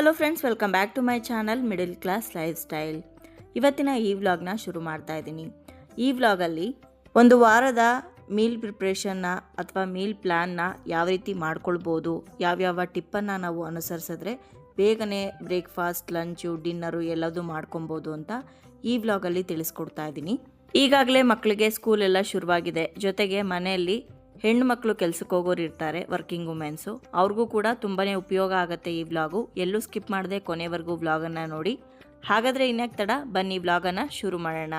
Hello friends, welcome back to my channel middle class lifestyle. ಇವತ್ತಿನ ಈ ವ್ಲಾಗ್ನ ಶುರು ಮಾಡ್ತಾ ಇದ್ದೀನಿ. ಈ ವ್ಲಾಗಲ್ಲಿ ಒಂದು ವಾರದ ಮೀಲ್ ಪ್ರಿಪ್ರೇಷನ್ನ ಅಥವಾ ಮೀಲ್ ಪ್ಲ್ಯಾನ್ನ ಯಾವ ರೀತಿ ಮಾಡ್ಕೊಳ್ಬೋದು, ಯಾವ್ಯಾವ ಟಿಪ್ಪನ್ನು ನಾವು ಅನುಸರಿಸಿದ್ರೆ ಬೇಗನೆ ಬ್ರೇಕ್ಫಾಸ್ಟ್, ಲಂಚು, ಡಿನ್ನರು ಎಲ್ಲದೂ ಮಾಡ್ಕೊಬೋದು ಅಂತ ಈ ವ್ಲಾಗಲ್ಲಿ ತಿಳಿಸ್ಕೊಡ್ತಾ ಇದ್ದೀನಿ. ಈಗಾಗಲೇ ಮಕ್ಕಳಿಗೆ ಸ್ಕೂಲ್ ಎಲ್ಲ ಶುರುವಾಗಿದೆ. ಜೊತೆಗೆ ಮನೆಯಲ್ಲಿ ಹೆಣ್ಣು ಮಕ್ಕಳು ಕೆಲ್ಸಕ್ಕೆ ಹೋಗೋರು ಇರ್ತಾರೆ ವರ್ಕಿಂಗ್ ವುಮೆನ್ಸು ಅವ್ರಿಗೂ ಕೂಡ ತುಂಬಾ ಉಪಯೋಗ ಆಗುತ್ತೆ ಈ ವ್ಲಾಗು. ಎಲ್ಲೂ ಸ್ಕಿಪ್ ಮಾಡದೆ ಕೊನೆವರೆಗೂ ವ್ಲಾಗನ್ನು ನೋಡಿ. ಹಾಗಾದರೆ ಇನ್ಯಾಕೆ ತಡ? ಬನ್ನಿ ವ್ಲಾಗನ್ನು ಶುರು ಮಾಡೋಣ.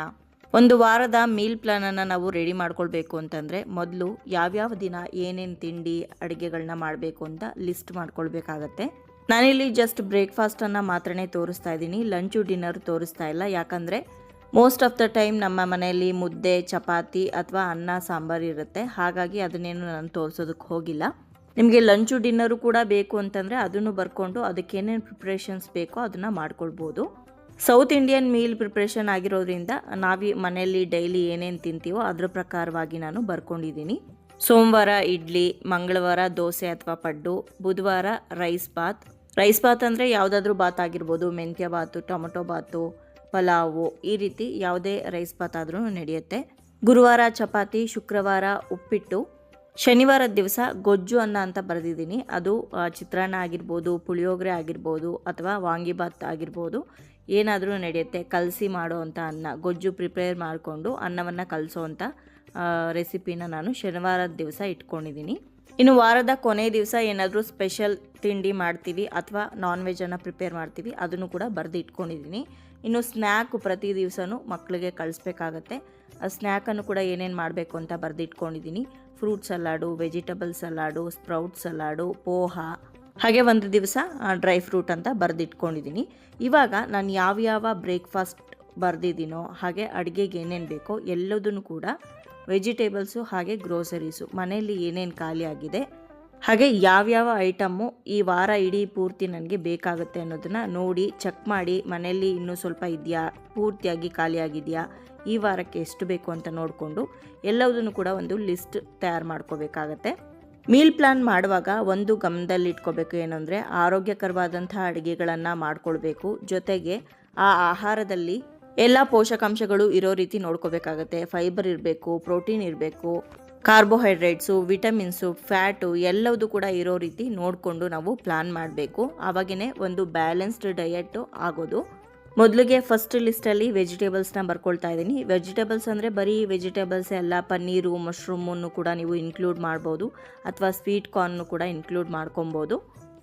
ಒಂದು ವಾರದ ಮೀಲ್ ಪ್ಲಾನನ್ನು ನಾವು ರೆಡಿ ಮಾಡ್ಕೊಳ್ಬೇಕು ಅಂತಂದರೆ ಮೊದಲು ಯಾವ್ಯಾವ ದಿನ ಏನೇನು ತಿಂಡಿ ಅಡುಗೆಗಳನ್ನ ಮಾಡಬೇಕು ಅಂತ ಲಿಸ್ಟ್ ಮಾಡ್ಕೊಳ್ಬೇಕಾಗತ್ತೆ. ನಾನಿಲ್ಲಿ ಜಸ್ಟ್ ಬ್ರೇಕ್ಫಾಸ್ಟನ್ನು ಮಾತ್ರನೇ ತೋರಿಸ್ತಾ ಇದ್ದೀನಿ. ಲಂಚು ಡಿನ್ನರ್ ತೋರಿಸ್ತಾ ಇಲ್ಲ. ಯಾಕಂದರೆ ಮೋಸ್ಟ್ ಆಫ್ ದ ಟೈಮ್ ನಮ್ಮ ಮನೆಯಲ್ಲಿ ಮುದ್ದೆ, ಚಪಾತಿ ಅಥವಾ ಅನ್ನ, ಸಾಂಬಾರು ಇರುತ್ತೆ. ಹಾಗಾಗಿ ಅದನ್ನೇನು ನಾನು ತೋರಿಸೋದಕ್ಕೆ ಹೋಗಿಲ್ಲ. ನಿಮಗೆ ಲಂಚು ಡಿನ್ನರು ಕೂಡ ಬೇಕು ಅಂತಂದರೆ ಅದನ್ನು ಬರ್ಕೊಂಡು ಅದಕ್ಕೆ ಏನೇನು ಪ್ರಿಪ್ರೇಷನ್ಸ್ ಬೇಕೋ ಅದನ್ನು ಮಾಡ್ಕೊಳ್ಬೋದು. ಸೌತ್ ಇಂಡಿಯನ್ ಮೀಲ್ ಪ್ರಿಪ್ರೇಷನ್ ಆಗಿರೋದ್ರಿಂದ ನಾವಿ ಮನೆಯಲ್ಲಿ ಡೈಲಿ ಏನೇನು ತಿಂತೀವೋ ಅದರ ಪ್ರಕಾರವಾಗಿ ನಾನು ಬರ್ಕೊಂಡಿದ್ದೀನಿ. ಸೋಮವಾರ ಇಡ್ಲಿ, ಮಂಗಳವಾರ ದೋಸೆ ಅಥವಾ ಪಡ್ಡು, ಬುಧವಾರ ರೈಸ್ ಬಾತ್ ರೈಸ್ ಬಾತ್ ಅಂದರೆ ಯಾವುದಾದ್ರೂ ಬಾತ್ ಆಗಿರ್ಬೋದು, ಮೆಂತ್ಯ ಬಾತು ಟೊಮೊಟೊ ಬಾತು ಪಲಾವು. ಈ ರೀತಿ ಯಾವುದೇ ರೈಸ್ ಬಾತ್ ಆದ್ರೂ ನಡೆಯುತ್ತೆ. ಗುರುವಾರ ಚಪಾತಿ, ಶುಕ್ರವಾರ ಉಪ್ಪಿಟ್ಟು. ಶನಿವಾರದ ದಿವಸ ಗೊಜ್ಜು ಅನ್ನ ಅಂತ ಬರೆದಿದ್ದೀನಿ. ಅದು ಚಿತ್ರಾನ್ನ ಆಗಿರ್ಬೋದು, ಪುಳಿಯೋಗರೆ ಆಗಿರ್ಬೋದು ಅಥವಾ ವಾಂಗಿಬಾತ್ ಆಗಿರ್ಬೋದು. ಏನಾದರೂ ನಡೆಯುತ್ತೆ. ಕಲಸಿ ಮಾಡೋ ಅಂಥ ಅನ್ನ. ಗೊಜ್ಜು ಪ್ರಿಪೇರ್ ಮಾಡಿಕೊಂಡು ಅನ್ನವನ್ನು ಕಲಸೋ ಅಂಥ ರೆಸಿಪಿನ ನಾನು ಶನಿವಾರದ ದಿವಸ ಇಟ್ಕೊಂಡಿದ್ದೀನಿ. ಇನ್ನು ವಾರದ ಕೊನೆ ದಿವಸ ಏನಾದರೂ ಸ್ಪೆಷಲ್ ತಿಂಡಿ ಮಾಡ್ತೀವಿ ಅಥವಾ ನಾನ್ ವೆಜ್ಜನ್ನು ಪ್ರಿಪೇರ್ ಮಾಡ್ತೀವಿ, ಅದನ್ನು ಕೂಡ ಬರೆದು ಇಟ್ಕೊಂಡಿದ್ದೀನಿ ಇನ್ನು ಸ್ನ್ಯಾಕು ಪ್ರತಿ ದಿವಸನೂ ಮಕ್ಕಳಿಗೆ ಕಳಿಸ್ಬೇಕಾಗತ್ತೆ. ಆ ಸ್ನ್ಯಾಕನ್ನು ಕೂಡ ಏನೇನು ಮಾಡಬೇಕು ಅಂತ ಬರೆದಿಟ್ಕೊಂಡಿದ್ದೀನಿ. Fruit salad, vegetable salad, sprout salad, poha. ಹಾಗೆ ಒಂದು ದಿವಸ ಡ್ರೈ ಫ್ರೂಟ್ ಅಂತ ಬರೆದಿಟ್ಕೊಂಡಿದ್ದೀನಿ. ಇವಾಗ ನಾನು ಯಾವ್ಯಾವ ಬ್ರೇಕ್ಫಾಸ್ಟ್ ಬರೆದಿದ್ದೀನೋ, ಹಾಗೆ ಅಡುಗೆಗೆ ಏನೇನು ಬೇಕೋ ಎಲ್ಲದನ್ನು ಕೂಡ ವೆಜಿಟೇಬಲ್ಸು ಹಾಗೆ ಗ್ರೋಸರೀಸು, ಮನೆಯಲ್ಲಿ ಏನೇನು ಖಾಲಿ ಆಗಿದೆ ಹಾಗೆ ಯಾವ್ಯಾವ ಐಟಮ್ಮು ಈ ವಾರ ಇಡೀ ಪೂರ್ತಿ ನನಗೆ ಬೇಕಾಗುತ್ತೆ ಅನ್ನೋದನ್ನು ನೋಡಿ ಚೆಕ್ ಮಾಡಿ, ಮನೆಯಲ್ಲಿ ಇನ್ನೂ ಸ್ವಲ್ಪ ಇದೆಯಾ? ಪೂರ್ತಿಯಾಗಿ ಖಾಲಿಯಾಗಿದೆಯಾ? ಈ ವಾರಕ್ಕೆ ಎಷ್ಟು ಬೇಕು ಅಂತ ನೋಡಿಕೊಂಡು ಎಲ್ಲದನ್ನು ಕೂಡ ಒಂದು ಲಿಸ್ಟ್ ತಯಾರು ಮಾಡ್ಕೋಬೇಕಾಗತ್ತೆ. ಮೀಲ್ ಪ್ಲಾನ್ ಮಾಡುವಾಗ ಒಂದು ಗಮನದಲ್ಲಿ ಇಟ್ಕೋಬೇಕು ಏನಂದರೆ ಆರೋಗ್ಯಕರವಾದಂಥ ಅಡುಗೆಗಳನ್ನು ಮಾಡ್ಕೊಳ್ಬೇಕು. ಜೊತೆಗೆ ಆ ಆಹಾರದಲ್ಲಿ ಎಲ್ಲ ಪೋಷಕಾಂಶಗಳು ಇರೋ ರೀತಿ ನೋಡ್ಕೋಬೇಕಾಗತ್ತೆ. ಫೈಬರ್ ಇರಬೇಕು ಪ್ರೋಟೀನ್ ಇರಬೇಕು. ಕಾರ್ಬೋಹೈಡ್ರೇಟ್ಸು, ವಿಟಮಿನ್ಸು, ಫ್ಯಾಟು ಎಲ್ಲವೂ ಕೂಡ ಇರೋ ರೀತಿ ನೋಡಿಕೊಂಡು ನಾವು ಪ್ಲಾನ್ ಮಾಡಬೇಕು. ಆವಾಗೇ ಒಂದು ಬ್ಯಾಲೆನ್ಸ್ಡ್ ಡಯಟು ಆಗೋದು. ಮೊದಲಿಗೆ ಫಸ್ಟ್ ಲಿಸ್ಟಲ್ಲಿ ವೆಜಿಟೇಬಲ್ಸ್ನ ಬರ್ಕೊಳ್ತಾ ಇದ್ದೀನಿ. ವೆಜಿಟೇಬಲ್ಸ್ ಅಂದರೆ ಬರೀ ವೆಜಿಟೇಬಲ್ಸ್ ಎಲ್ಲ ಪನ್ನೀರು, ಮಶ್ರೂಮನ್ನು ಕೂಡ ನೀವು ಇನ್ಕ್ಲೂಡ್ ಮಾಡ್ಬೋದು. ಅಥವಾ ಸ್ವೀಟ್ ಕಾರ್ನ್ನು ಕೂಡ ಇನ್ಕ್ಲೂಡ್ ಮಾಡ್ಕೊಬೋದು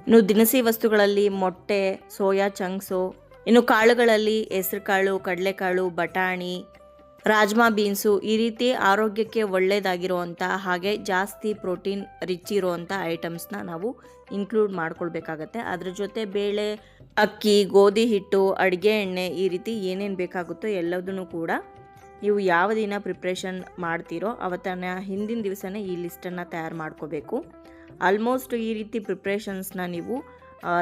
ಇನ್ನು ದಿನಸಿ ವಸ್ತುಗಳಲ್ಲಿ ಮೊಟ್ಟೆ, ಸೋಯಾ ಚಂಕ್ಸು, ಇನ್ನು ಕಾಳುಗಳಲ್ಲಿ ಹೆಸರುಕಾಳು, ಕಡಲೆಕಾಳು, ಬಟಾಣಿ ರಾಜ್ಮಾ ಬೀನ್ಸು ಈ ರೀತಿ ಆರೋಗ್ಯಕ್ಕೆ ಒಳ್ಳೆಯದಾಗಿರುವಂಥ ಹಾಗೆ ಜಾಸ್ತಿ ಪ್ರೋಟೀನ್ ರಿಚ್ ಇರುವಂಥ ಐಟಮ್ಸ್ನ ನಾವು ಇನ್ಕ್ಲೂಡ್ ಮಾಡ್ಕೊಳ್ಬೇಕಾಗತ್ತೆ. ಅದ್ರ ಜೊತೆ ಬೇಳೆ, ಅಕ್ಕಿ, ಗೋಧಿ ಹಿಟ್ಟು, ಅಡುಗೆ ಎಣ್ಣೆ ಈ ರೀತಿ ಏನೇನು ಬೇಕಾಗುತ್ತೋ ಎಲ್ಲದನ್ನು ಕೂಡ ನೀವು ಯಾವ ದಿನ ಪ್ರಿಪ್ರೇಷನ್ ಮಾಡ್ತೀರೋ ಅವತ್ತನ ಹಿಂದಿನ ದಿವಸನೇ ಈ ಲಿಸ್ಟನ್ನು ತಯಾರು ಮಾಡ್ಕೋಬೇಕು. ಆಲ್ಮೋಸ್ಟ್ ಈ ರೀತಿ ಪ್ರಿಪ್ರೇಷನ್ಸ್ನ ನೀವು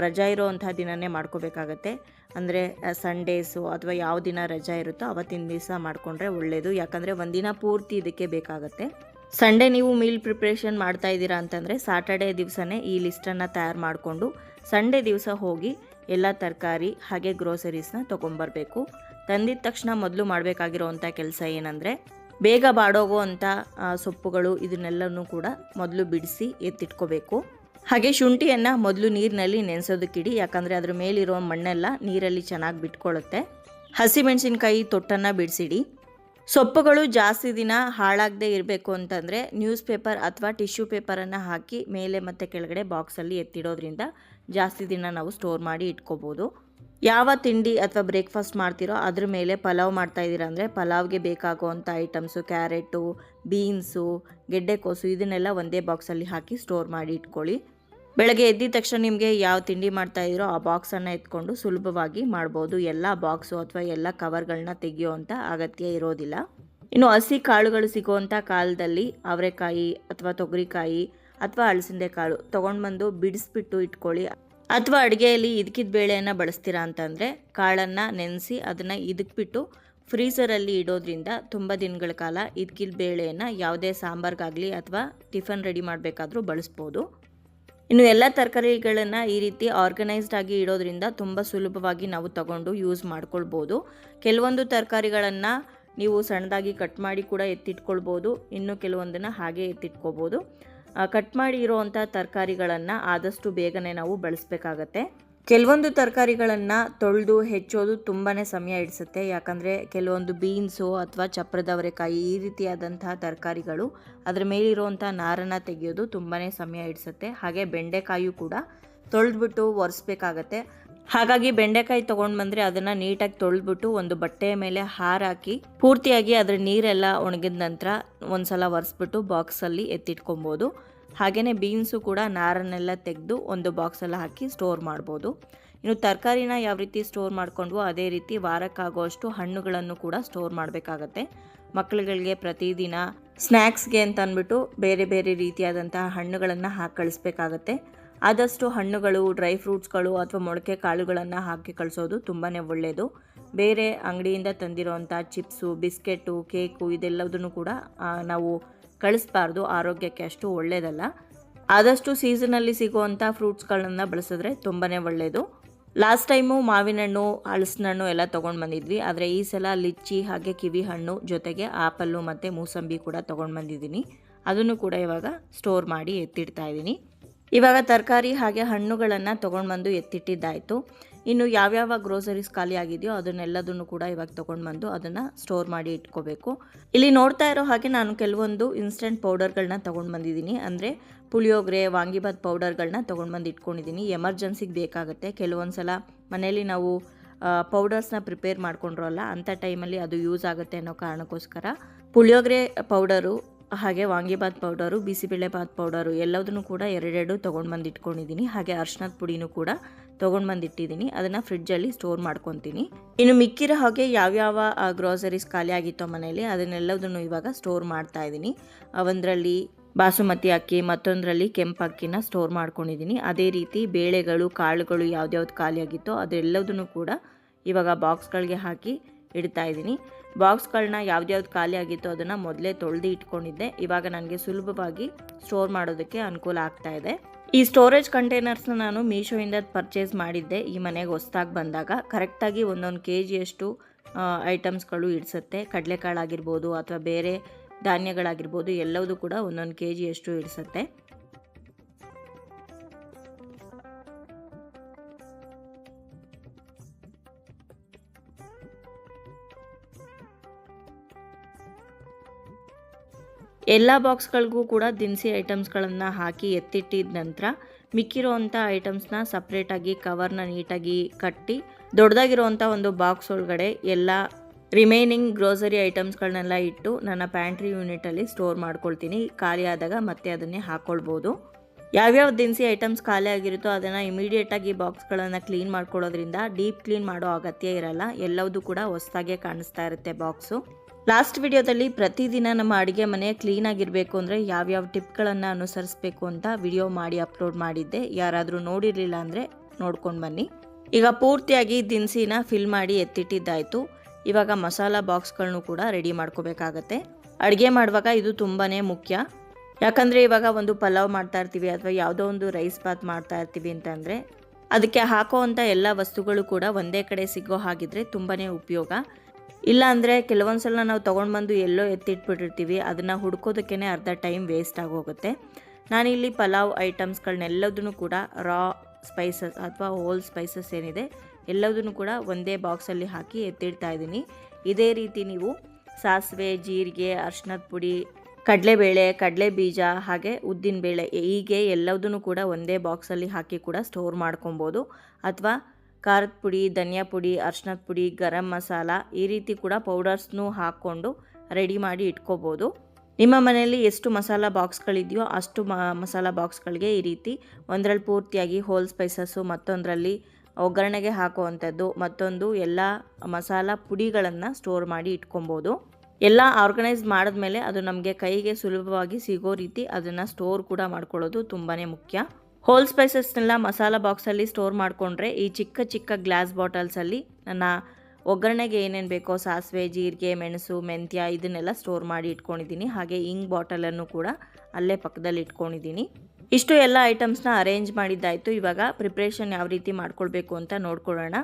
ರಜಾ ಇರೋವಂಥ ದಿನನೇ ಮಾಡ್ಕೋಬೇಕಾಗತ್ತೆ. ಅಂದರೆ ಸಂಡೇಸು ಅಥವಾ ಯಾವ ದಿನ ರಜಾ ಇರುತ್ತೋ ಅವತ್ತಿನ ದಿವಸ ಮಾಡಿಕೊಂಡ್ರೆ ಒಳ್ಳೆಯದು ಯಾಕಂದರೆ ಒಂದಿನ ಪೂರ್ತಿ ಇದಕ್ಕೆ ಬೇಕಾಗುತ್ತೆ. ಸಂಡೇ ನೀವು ಮೀಲ್ ಪ್ರಿಪ್ರೇಷನ್ ಮಾಡ್ತಾ ಇದ್ದೀರಾ ಅಂತಂದರೆ ಸಾಟರ್ಡೇ ದಿವಸನೇ ಈ ಲಿಸ್ಟನ್ನು ತಯಾರು ಮಾಡಿಕೊಂಡು ಸಂಡೇ ದಿವಸ ಹೋಗಿ ಎಲ್ಲ ತರಕಾರಿ ಹಾಗೆ ಗ್ರೋಸರೀಸ್ನ ತೊಗೊಂಬರ್ಬೇಕು. ತಂದಿದ ತಕ್ಷಣ ಮೊದಲು ಮಾಡಬೇಕಾಗಿರೋವಂಥ ಕೆಲಸ ಏನಂದರೆ ಬೇಗ ಬಾಡೋಗೋ ಅಂಥ ಸೊಪ್ಪುಗಳು ಇದನ್ನೆಲ್ಲನೂ ಕೂಡ ಮೊದಲು ಬಿಡಿಸಿ ಎತ್ತಿಟ್ಕೋಬೇಕು. ಹಾಗೆ ಶುಂಠಿಯನ್ನು ಮೊದಲು ನೀರಿನಲ್ಲಿ ನೆನೆಸೋದಕ್ಕಿಡಿ, ಯಾಕಂದರೆ ಅದ್ರ ಮೇಲಿರೋ ಮಣ್ಣೆಲ್ಲ ನೀರಲ್ಲಿ ಚೆನ್ನಾಗಿ ಬಿಟ್ಕೊಳ್ಳುತ್ತೆ ಹಸಿಮೆಣಸಿನ್ಕಾಯಿ ತೊಟ್ಟನ್ನು ಬಿಡಿಸಿಡಿ. ಸೊಪ್ಪುಗಳು ಜಾಸ್ತಿ ದಿನ ಹಾಳಾಗದೇ ಇರಬೇಕು ಅಂತಂದರೆ ನ್ಯೂಸ್ ಪೇಪರ್ ಅಥವಾ ಟಿಶ್ಯೂ ಪೇಪರನ್ನು ಹಾಕಿ ಮೇಲೆ ಮತ್ತು ಕೆಳಗಡೆ ಬಾಕ್ಸಲ್ಲಿ ಎತ್ತಿಡೋದ್ರಿಂದ ಜಾಸ್ತಿ ದಿನ ನಾವು ಸ್ಟೋರ್ ಮಾಡಿ ಇಟ್ಕೋಬೋದು. ಯಾವ ತಿಂಡಿ ಅಥವಾ ಬ್ರೇಕ್ಫಾಸ್ಟ್ ಮಾಡ್ತೀರೋ ಅದ್ರ ಮೇಲೆ ಪಲಾವ್ ಮಾಡ್ತಾ ಇದ್ದೀರಾ ಅಂದರೆ ಪಲಾವ್ಗೆ ಬೇಕಾಗುವಂಥ ಐಟಮ್ಸು, ಕ್ಯಾರೆಟು, ಬೀನ್ಸು ಗೆಡ್ಡೆಕೋಸು ಇದನ್ನೆಲ್ಲ ಒಂದೇ ಬಾಕ್ಸಲ್ಲಿ ಹಾಕಿ ಸ್ಟೋರ್ ಮಾಡಿ ಇಟ್ಕೊಳ್ಳಿ. ಬೆಳಗ್ಗೆ ಎದ್ದಿದ ತಕ್ಷಣ ನಿಮಗೆ ಯಾವ ತಿಂಡಿ ಮಾಡ್ತಾ ಇದ್ರೋ ಆ ಬಾಕ್ಸನ್ನು ಎತ್ಕೊಂಡು ಸುಲಭವಾಗಿ ಮಾಡ್ಬೋದು. ಎಲ್ಲ ಬಾಕ್ಸು ಅಥವಾ ಎಲ್ಲ ಕವರ್ಗಳನ್ನ ತೆಗೆಯುವಂಥ ಅಗತ್ಯ ಇರೋದಿಲ್ಲ. ಇನ್ನು ಹಸಿ ಕಾಳುಗಳು ಸಿಗುವಂಥ ಕಾಲದಲ್ಲಿ ಅವರೆಕಾಯಿ ಅಥವಾ ತೊಗರಿಕಾಯಿ ಅಥವಾ ಅಳಸಂದೆ ಕಾಳು ತೊಗೊಂಡು ಬಂದು ಬಿಡಿಸ್ಬಿಟ್ಟು ಇಟ್ಕೊಳ್ಳಿ. ಅಥವಾ ಅಡುಗೆಯಲ್ಲಿ ಇದಕ್ಕಿದ ಬೇಳೆಯನ್ನು ಬಳಸ್ತೀರಾ ಅಂತಂದರೆ ಕಾಳನ್ನು ನೆನೆಸಿ ಅದನ್ನು ಇದಕ್ಬಿಟ್ಟು ಫ್ರೀಸರಲ್ಲಿ ಇಡೋದ್ರಿಂದ ತುಂಬ ದಿನಗಳ ಕಾಲ ಇದಕ್ಕಿದ ಬೇಳೆಯನ್ನು ಯಾವುದೇ ಸಾಂಬಾರ್ಗಾಗಲಿ ಅಥವಾ ಟಿಫನ್ ರೆಡಿ ಮಾಡಬೇಕಾದ್ರೂ ಬಳಸ್ಬೋದು. ಇನ್ನು ಎಲ್ಲ ತರಕಾರಿಗಳನ್ನು ಈ ರೀತಿ ಆರ್ಗನೈಸ್ಡ್ ಆಗಿ ಇಡೋದ್ರಿಂದ ತುಂಬ ಸುಲಭವಾಗಿ ನಾವು ತಗೊಂಡು ಯೂಸ್ ಮಾಡ್ಕೊಳ್ಬೋದು. ಕೆಲವೊಂದು ತರಕಾರಿಗಳನ್ನು ನೀವು ಸಣ್ಣದಾಗಿ ಕಟ್ ಮಾಡಿ ಕೂಡ ಎತ್ತಿಟ್ಕೊಳ್ಬೋದು. ಇನ್ನು ಕೆಲವೊಂದನ್ನು ಹಾಗೆ ಎತ್ತಿಟ್ಕೋಬೋದು ಕಟ್ ಮಾಡಿ ಇರೋವಂಥ ತರಕಾರಿಗಳನ್ನು ಆದಷ್ಟು ಬೇಗನೆ ನಾವು ಬಳಸಬೇಕಾಗತ್ತೆ. ಕೆಲವೊಂದು ತರಕಾರಿಗಳನ್ನು ತೊಳೆದು ಹೆಚ್ಚೋದು ತುಂಬಾ ಸಮಯ ಹಿಡಿಸುತ್ತೆ. ಯಾಕಂದರೆ ಕೆಲವೊಂದು ಬೀನ್ಸು ಅಥವಾ ಚಪ್ರದವರೆಕಾಯಿ ಈ ರೀತಿಯಾದಂತಹ ತರಕಾರಿಗಳು ಅದರ ಮೇಲಿರುವಂಥ ನಾರನ್ನು ತೆಗೆಯೋದು ತುಂಬಾ ಸಮಯ ಹಿಡಿಸುತ್ತೆ. ಹಾಗೆ ಬೆಂಡೆಕಾಯಿಯು ಕೂಡ ತೊಳೆದ್ಬಿಟ್ಟು ಒರೆಸ್ಬೇಕಾಗತ್ತೆ. ಹಾಗಾಗಿ ಬೆಂಡೆಕಾಯಿ ತೊಗೊಂಡು ಬಂದರೆ ಅದನ್ನು ನೀಟಾಗಿ ತೊಳೆದ್ಬಿಟ್ಟು ಒಂದು ಬಟ್ಟೆಯ ಮೇಲೆ ಹಾರಾಕಿ ಪೂರ್ತಿಯಾಗಿ ಅದರ ನೀರೆಲ್ಲ ಒಣಗಿದ ನಂತರ ಒಂದು ಸಲ ಒರೆಸ್ಬಿಟ್ಟು ಬಾಕ್ಸಲ್ಲಿ ಎತ್ತಿಟ್ಕೊಬೋದು. ಹಾಗೆಯೇ ಬೀನ್ಸು ಕೂಡ ನಾರನ್ನೆಲ್ಲ ತೆಗೆದು ಒಂದು ಬಾಕ್ಸಲ್ಲಿ ಹಾಕಿ ಸ್ಟೋರ್ ಮಾಡ್ಬೋದು. ಇನ್ನು ತರಕಾರಿನ ಯಾವ ರೀತಿ ಸ್ಟೋರ್ ಮಾಡ್ಕೊಂಡ್ವೋ ಅದೇ ರೀತಿ ವಾರಕ್ಕಾಗುವಷ್ಟು ಹಣ್ಣುಗಳನ್ನು ಕೂಡ ಸ್ಟೋರ್ ಮಾಡಬೇಕಾಗತ್ತೆ. ಮಕ್ಕಳುಗಳಿಗೆ ಪ್ರತಿದಿನ ಸ್ನ್ಯಾಕ್ಸ್ಗೆ ಅಂತ ಅಂದ್ಬಿಟ್ಟು ಬೇರೆ ಬೇರೆ ರೀತಿಯಾದಂತಹ ಹಣ್ಣುಗಳನ್ನು ಹಾಕಿ ಕಳಿಸ್ಬೇಕಾಗತ್ತೆ. ಆದಷ್ಟು ಹಣ್ಣುಗಳು, ಡ್ರೈ ಫ್ರೂಟ್ಸ್ಗಳು ಅಥವಾ ಮೊಳಕೆ ಕಾಳುಗಳನ್ನು ಹಾಕಿ ಕಳಿಸೋದು ತುಂಬಾ ಒಳ್ಳೆಯದು ಬೇರೆ ಅಂಗಡಿಯಿಂದ ತಂದಿರೋವಂಥ ಚಿಪ್ಸು, ಬಿಸ್ಕೆಟು, ಕೇಕು ಇದೆಲ್ಲದನ್ನು ಕೂಡ ನಾವು ಕಳಿಸ್ಬಾರ್ದು, ಆರೋಗ್ಯಕ್ಕೆ ಅಷ್ಟು ಒಳ್ಳೆಯದಲ್ಲ ಆದಷ್ಟು ಸೀಸನಲ್ಲಿ ಸಿಗುವಂಥ ಫ್ರೂಟ್ಸ್ಗಳನ್ನು ಬಳಸಿದ್ರೆ ತುಂಬಾ ಒಳ್ಳೆಯದು ಲಾಸ್ಟ್ ಟೈಮು ಮಾವಿನ ಹಣ್ಣು ಹಲಸಿನ ಹಣ್ಣು ಎಲ್ಲ ತೊಗೊಂಡು ಬಂದಿದ್ವಿ. ಆದರೆ ಈ ಸಲ ಲಿಚ್ಚಿ ಹಾಗೆ ಕಿವಿ ಹಣ್ಣು ಜೊತೆಗೆ ಆಪಲ್ಲು ಮತ್ತು ಮೂಸಂಬಿ ಕೂಡ ತೊಗೊಂಡು ಬಂದಿದ್ದೀನಿ. ಅದನ್ನು ಕೂಡ ಇವಾಗ ಸ್ಟೋರ್ ಮಾಡಿ ಎತ್ತಿಡ್ತಾ ಇದ್ದೀನಿ. ಇವಾಗ ತರಕಾರಿ ಹಾಗೆ ಹಣ್ಣುಗಳನ್ನು ತೊಗೊಂಡು ಬಂದು ಎತ್ತಿಟ್ಟಿದ್ದಾಯಿತು. ಇನ್ನು ಯಾವ್ಯಾವ ಗ್ರೋಸರೀಸ್ ಖಾಲಿ ಆಗಿದೆಯೋ ಅದನ್ನೆಲ್ಲದನ್ನು ಕೂಡ ಇವಾಗ ತೊಗೊಂಡು ಬಂದು ಅದನ್ನು ಸ್ಟೋರ್ ಮಾಡಿ ಇಟ್ಕೋಬೇಕು. ಇಲ್ಲಿ ನೋಡ್ತಾ ಇರೋ ಹಾಗೆ ನಾನು ಕೆಲವೊಂದು ಇನ್ಸ್ಟೆಂಟ್ ಪೌಡರ್ಗಳನ್ನ ತೊಗೊಂಡು ಬಂದಿದ್ದೀನಿ. ಅಂದರೆ ಪುಳಿಯೋಗರೆ ವಾಂಗಿಬಾತ್ ಪೌಡರ್ಗಳನ್ನ ತೊಗೊಂಡು ಬಂದು ಇಟ್ಕೊಂಡಿದ್ದೀನಿ. ಎಮರ್ಜೆನ್ಸಿಗೆ ಬೇಕಾಗುತ್ತೆ. ಕೆಲವೊಂದು ಸಲ ಮನೇಲಿ ನಾವು ಪೌಡರ್ಸ್ನ ಪ್ರಿಪೇರ್ ಮಾಡ್ಕೊಂಡ್ರಲ್ಲ ಅಂಥ ಟೈಮಲ್ಲಿ ಅದು ಯೂಸ್ ಆಗುತ್ತೆ ಅನ್ನೋ ಕಾರಣಕ್ಕೋಸ್ಕರ ಪುಳಿಯೋಗರೆ ಪೌಡರು ಹಾಗೆ ವಾಂಗಿಬಾತ್ ಪೌಡರು ಬಿಸಿಬೇಳೆಬಾತ್ ಪೌಡರು ಎಲ್ಲದನ್ನು ಕೂಡ ಎರಡೆರಡು ತೊಗೊಂಡು ಬಂದು ಇಟ್ಕೊಂಡಿದ್ದೀನಿ. ಹಾಗೆ ಅರ್ಶಿನದ ಪುಡಿನೂ ಕೂಡ ತೊಗೊಂಡು ಬಂದಿಟ್ಟಿದ್ದೀನಿ ಅದನ್ನು ಫ್ರಿಡ್ಜಲ್ಲಿ ಸ್ಟೋರ್ ಮಾಡ್ಕೊತೀನಿ. ಇನ್ನು ಮಿಕ್ಕಿರೋ ಹಾಗೆ ಯಾವ್ಯಾವ ಗ್ರೋಸರೀಸ್ ಖಾಲಿ ಆಗಿತ್ತೋ ಮನೆಯಲ್ಲಿ ಅದನ್ನೆಲ್ಲದನ್ನು ಇವಾಗ ಸ್ಟೋರ್ ಮಾಡ್ತಾ ಇದ್ದೀನಿ ಒಂದರಲ್ಲಿ ಬಾಸುಮತಿ ಅಕ್ಕಿ, ಮತ್ತೊಂದರಲ್ಲಿ ಕೆಂಪು ಅಕ್ಕಿನ ಸ್ಟೋರ್ ಮಾಡ್ಕೊಂಡಿದ್ದೀನಿ ಅದೇ ರೀತಿ ಬೇಳೆಗಳು, ಕಾಳುಗಳು ಯಾವ್ದ್ಯಾವ್ದು ಖಾಲಿ ಆಗಿತ್ತೋ ಅದೆಲ್ಲದನ್ನು ಕೂಡ ಇವಾಗ ಬಾಕ್ಸ್ಗಳಿಗೆ ಹಾಕಿ ಇಡ್ತಾ ಇದ್ದೀನಿ ಬಾಕ್ಸ್ಗಳನ್ನ ಯಾವ್ದ್ಯಾವ್ದು ಖಾಲಿ ಆಗಿತ್ತೋ ಅದನ್ನು ಮೊದಲೇ ತೊಳೆದು ಇಟ್ಕೊಂಡಿದ್ದೆ. ಇವಾಗ ನನಗೆ ಸುಲಭವಾಗಿ ಸ್ಟೋರ್ ಮಾಡೋದಕ್ಕೆ ಅನುಕೂಲ ಆಗ್ತಾ ಇದೆ. ಈ ಸ್ಟೋರೇಜ್ ಕಂಟೈನರ್ಸ್ನ ನಾನು ಮೀಶೋಯಿಂದ ಪರ್ಚೇಸ್ ಮಾಡಿದ್ದೆ. ಈ ಮನೆಗೆ ಹೊಸ್ದಾಗಿ ಬಂದಾಗ ಕರೆಕ್ಟಾಗಿ ಒಂದೊಂದು ಕೆ ಜಿಯಷ್ಟು ಐಟಮ್ಸ್ಗಳು ಇಡಿಸುತ್ತೆ. ಕಡಲೆಕಾಳಾಗಿರ್ಬೋದು ಅಥವಾ ಬೇರೆ ಧಾನ್ಯಗಳಾಗಿರ್ಬೋದು ಎಲ್ಲವೂ ಕೂಡ ಒಂದೊಂದು ಕೆ ಜಿಯಷ್ಟು ಇಡಿಸುತ್ತೆ. ಎಲ್ಲ ಬಾಕ್ಸ್ಗಳಿಗೂ ಕೂಡ ದಿನಸಿ ಐಟಮ್ಸ್ಗಳನ್ನು ಹಾಕಿ ಎತ್ತಿಟ್ಟಿದ ನಂತರ ಮಿಕ್ಕಿರೋವಂಥ ಐಟಮ್ಸ್ನ ಸಪ್ರೇಟಾಗಿ ಕವರ್ನ ನೀಟಾಗಿ ಕಟ್ಟಿ ದೊಡ್ಡದಾಗಿರೋವಂಥ ಒಂದು ಬಾಕ್ಸ್ ಒಳಗಡೆ ಎಲ್ಲ ರಿಮೈನಿಂಗ್ ಗ್ರೋಸರಿ ಐಟಮ್ಸ್ಗಳನ್ನೆಲ್ಲ ಇಟ್ಟು ನನ್ನ ಪ್ಯಾಂಟ್ರಿ ಯೂನಿಟಲ್ಲಿ ಸ್ಟೋರ್ ಮಾಡ್ಕೊಳ್ತೀನಿ. ಖಾಲಿ ಆದಾಗ ಮತ್ತೆ ಅದನ್ನೇ ಹಾಕ್ಕೊಳ್ಬೋದು ಯಾವ್ಯಾವ ದಿನಸಿ ಐಟಮ್ಸ್ ಖಾಲಿ ಆಗಿರುತ್ತೋ ಅದನ್ನು ಇಮಿಡಿಯೇಟಾಗಿ ಬಾಕ್ಸ್ಗಳನ್ನು ಕ್ಲೀನ್ ಮಾಡ್ಕೊಳ್ಳೋದ್ರಿಂದ ಡೀಪ್ ಕ್ಲೀನ್ ಮಾಡೋ ಅಗತ್ಯ ಇರಲ್ಲ. ಎಲ್ಲವೂ ಕೂಡ ಹೊಸದಾಗೆ ಕಾಣಿಸ್ತಾ ಇರುತ್ತೆ ಬಾಕ್ಸು. ಲಾಸ್ಟ್ ವಿಡಿಯೋದಲ್ಲಿ ಪ್ರತಿದಿನ ನಮ್ಮ ಅಡುಗೆ ಮನೆ ಕ್ಲೀನ್ ಆಗಿರಬೇಕು ಅಂದರೆ ಯಾವ್ಯಾವ ಟಿಪ್ಗಳನ್ನು ಅನುಸರಿಸಬೇಕು ಅಂತ ವಿಡಿಯೋ ಮಾಡಿ ಅಪ್ಲೋಡ್ ಮಾಡಿದ್ದೆ. ಯಾರಾದರೂ ನೋಡಿರಲಿಲ್ಲ ಅಂದರೆ ನೋಡ್ಕೊಂಡು ಬನ್ನಿ. ಈಗ ಪೂರ್ತಿಯಾಗಿ ದಿನಸಿನ ಫಿಲ್ ಮಾಡಿ ಎತ್ತಿಟ್ಟಿದ್ದಾಯಿತು. ಇವಾಗ ಮಸಾಲ ಬಾಕ್ಸ್ಗಳನ್ನು ಕೂಡ ರೆಡಿ ಮಾಡ್ಕೋಬೇಕಾಗತ್ತೆ. ಅಡುಗೆ ಮಾಡುವಾಗ ಇದು ತುಂಬಾ ಮುಖ್ಯ. ಯಾಕಂದರೆ ಇವಾಗ ಒಂದು ಪಲಾವ್ ಮಾಡ್ತಾ ಇರ್ತೀವಿ ಅಥವಾ ಯಾವುದೋ ಒಂದು ರೈಸ್ ಬಾತ್ ಮಾಡ್ತಾ ಇರ್ತೀವಿ ಅಂತಂದರೆ ಅದಕ್ಕೆ ಹಾಕೋವಂಥ ಎಲ್ಲ ವಸ್ತುಗಳು ಕೂಡ ಒಂದೇ ಕಡೆ ಸಿಗೋ ಹಾಗಿದ್ರೆ ತುಂಬಾ ಉಪಯೋಗ. ಇಲ್ಲ ಅಂದರೆ ಕೆಲವೊಂದು ಸಲ ನಾವು ತೊಗೊಂಡು ಬಂದು ಎಲ್ಲೋ ಎತ್ತಿಟ್ಬಿಟ್ಟಿರ್ತೀವಿ, ಅದನ್ನು ಹುಡ್ಕೋದಕ್ಕೇ ಅರ್ಧ ಟೈಮ್ ವೇಸ್ಟ್ ಆಗೋಗುತ್ತೆ. ನಾನಿಲ್ಲಿ ಪಲಾವ್ ಐಟಮ್ಸ್ಗಳನ್ನೆಲ್ಲದನ್ನು ಕೂಡ ರಾ ಸ್ಪೈಸಸ್ ಅಥವಾ ಹೋಲ್ ಸ್ಪೈಸಸ್ ಏನಿದೆ, ಎಲ್ಲದನ್ನು ಕೂಡ ಒಂದೇ ಬಾಕ್ಸಲ್ಲಿ ಹಾಕಿ ಎತ್ತಿಡ್ತಾ ಇದ್ದೀನಿ. ಇದೇ ರೀತಿ ನೀವು ಸಾಸಿವೆ, ಜೀರಿಗೆ ಅರ್ಶಿನದ ಪುಡಿ, ಕಡಲೆಬೇಳೆ ಕಡಲೆ ಬೀಜ ಹಾಗೆ ಉದ್ದಿನಬೇಳೆ ಹೀಗೆ ಎಲ್ಲದನ್ನು ಕೂಡ ಒಂದೇ ಬಾಕ್ಸಲ್ಲಿ ಹಾಕಿ ಕೂಡ ಸ್ಟೋರ್ ಮಾಡ್ಕೊಬೋದು. ಅಥವಾ ಖಾರದ ಪುಡಿ, ಧನಿಯಾ ಪುಡಿ ಅರ್ಶಿನದ ಪುಡಿ, ಗರಂ ಮಸಾಲ ಈ ರೀತಿ ಕೂಡ ಪೌಡರ್ಸ್ನೂ ಹಾಕ್ಕೊಂಡು ರೆಡಿ ಮಾಡಿ ಇಟ್ಕೋಬೋದು. ನಿಮ್ಮ ಮನೆಯಲ್ಲಿ ಎಷ್ಟು ಮಸಾಲ ಬಾಕ್ಸ್ಗಳಿದೆಯೋ ಅಷ್ಟು ಮ, ಮಸಾಲ ಬಾಕ್ಸ್ಗಳಿಗೆ ಈ ರೀತಿ ಒಂದರಲ್ಲಿ ಪೂರ್ತಿಯಾಗಿ ಹೋಲ್ ಸ್ಪೈಸಸ್ಸು ಮತ್ತೊಂದರಲ್ಲಿ ಒಗ್ಗರಣೆಗೆ ಹಾಕುವಂಥದ್ದು, ಮತ್ತೊಂದು ಎಲ್ಲ ಮಸಾಲ ಪುಡಿಗಳನ್ನು ಸ್ಟೋರ್ ಮಾಡಿ ಇಟ್ಕೊಬೋದು. ಎಲ್ಲ ಆರ್ಗನೈಸ್ ಮಾಡಿದ್ಮೇಲೆ ಅದು ನಮಗೆ ಕೈಗೆ ಸುಲಭವಾಗಿ ಸಿಗೋ ರೀತಿ ಅದನ್ನು ಸ್ಟೋರ್ ಕೂಡ ಮಾಡ್ಕೊಳ್ಳೋದು ತುಂಬಾ ಮುಖ್ಯ. ಹೋಲ್ ಸ್ಪೈಸಸ್ನೆಲ್ಲ ಮಸಾಲ ಬಾಕ್ಸಲ್ಲಿ ಸ್ಟೋರ್ ಮಾಡಿಕೊಂಡ್ರೆ ಈ ಚಿಕ್ಕ ಚಿಕ್ಕ ಗ್ಲಾಸ್ ಬಾಟಲ್ಸಲ್ಲಿ ನನ್ನ ಒಗ್ಗರಣೆಗೆ ಏನೇನು ಬೇಕೋ ಸಾಸಿವೆ, ಜೀರಿಗೆ, ಮೆಣಸು, ಮೆಂತ್ಯ ಇದನ್ನೆಲ್ಲ ಸ್ಟೋರ್ ಮಾಡಿ ಇಟ್ಕೊಂಡಿದ್ದೀನಿ. ಹಾಗೆ ಇಂಗ್ ಬಾಟಲನ್ನು ಕೂಡ ಅಲ್ಲೇ ಪಕ್ಕದಲ್ಲಿ ಇಟ್ಕೊಂಡಿದ್ದೀನಿ. ಇಷ್ಟು ಎಲ್ಲ ಐಟಮ್ಸ್ನ ಅರೇಂಜ್ ಮಾಡಿದ್ದಾಯಿತು. ಇವಾಗ ಪ್ರಿಪ್ರೇಷನ್ ಯಾವ ರೀತಿ ಮಾಡ್ಕೊಳ್ಬೇಕು ಅಂತ ನೋಡ್ಕೊಳ್ಳೋಣ.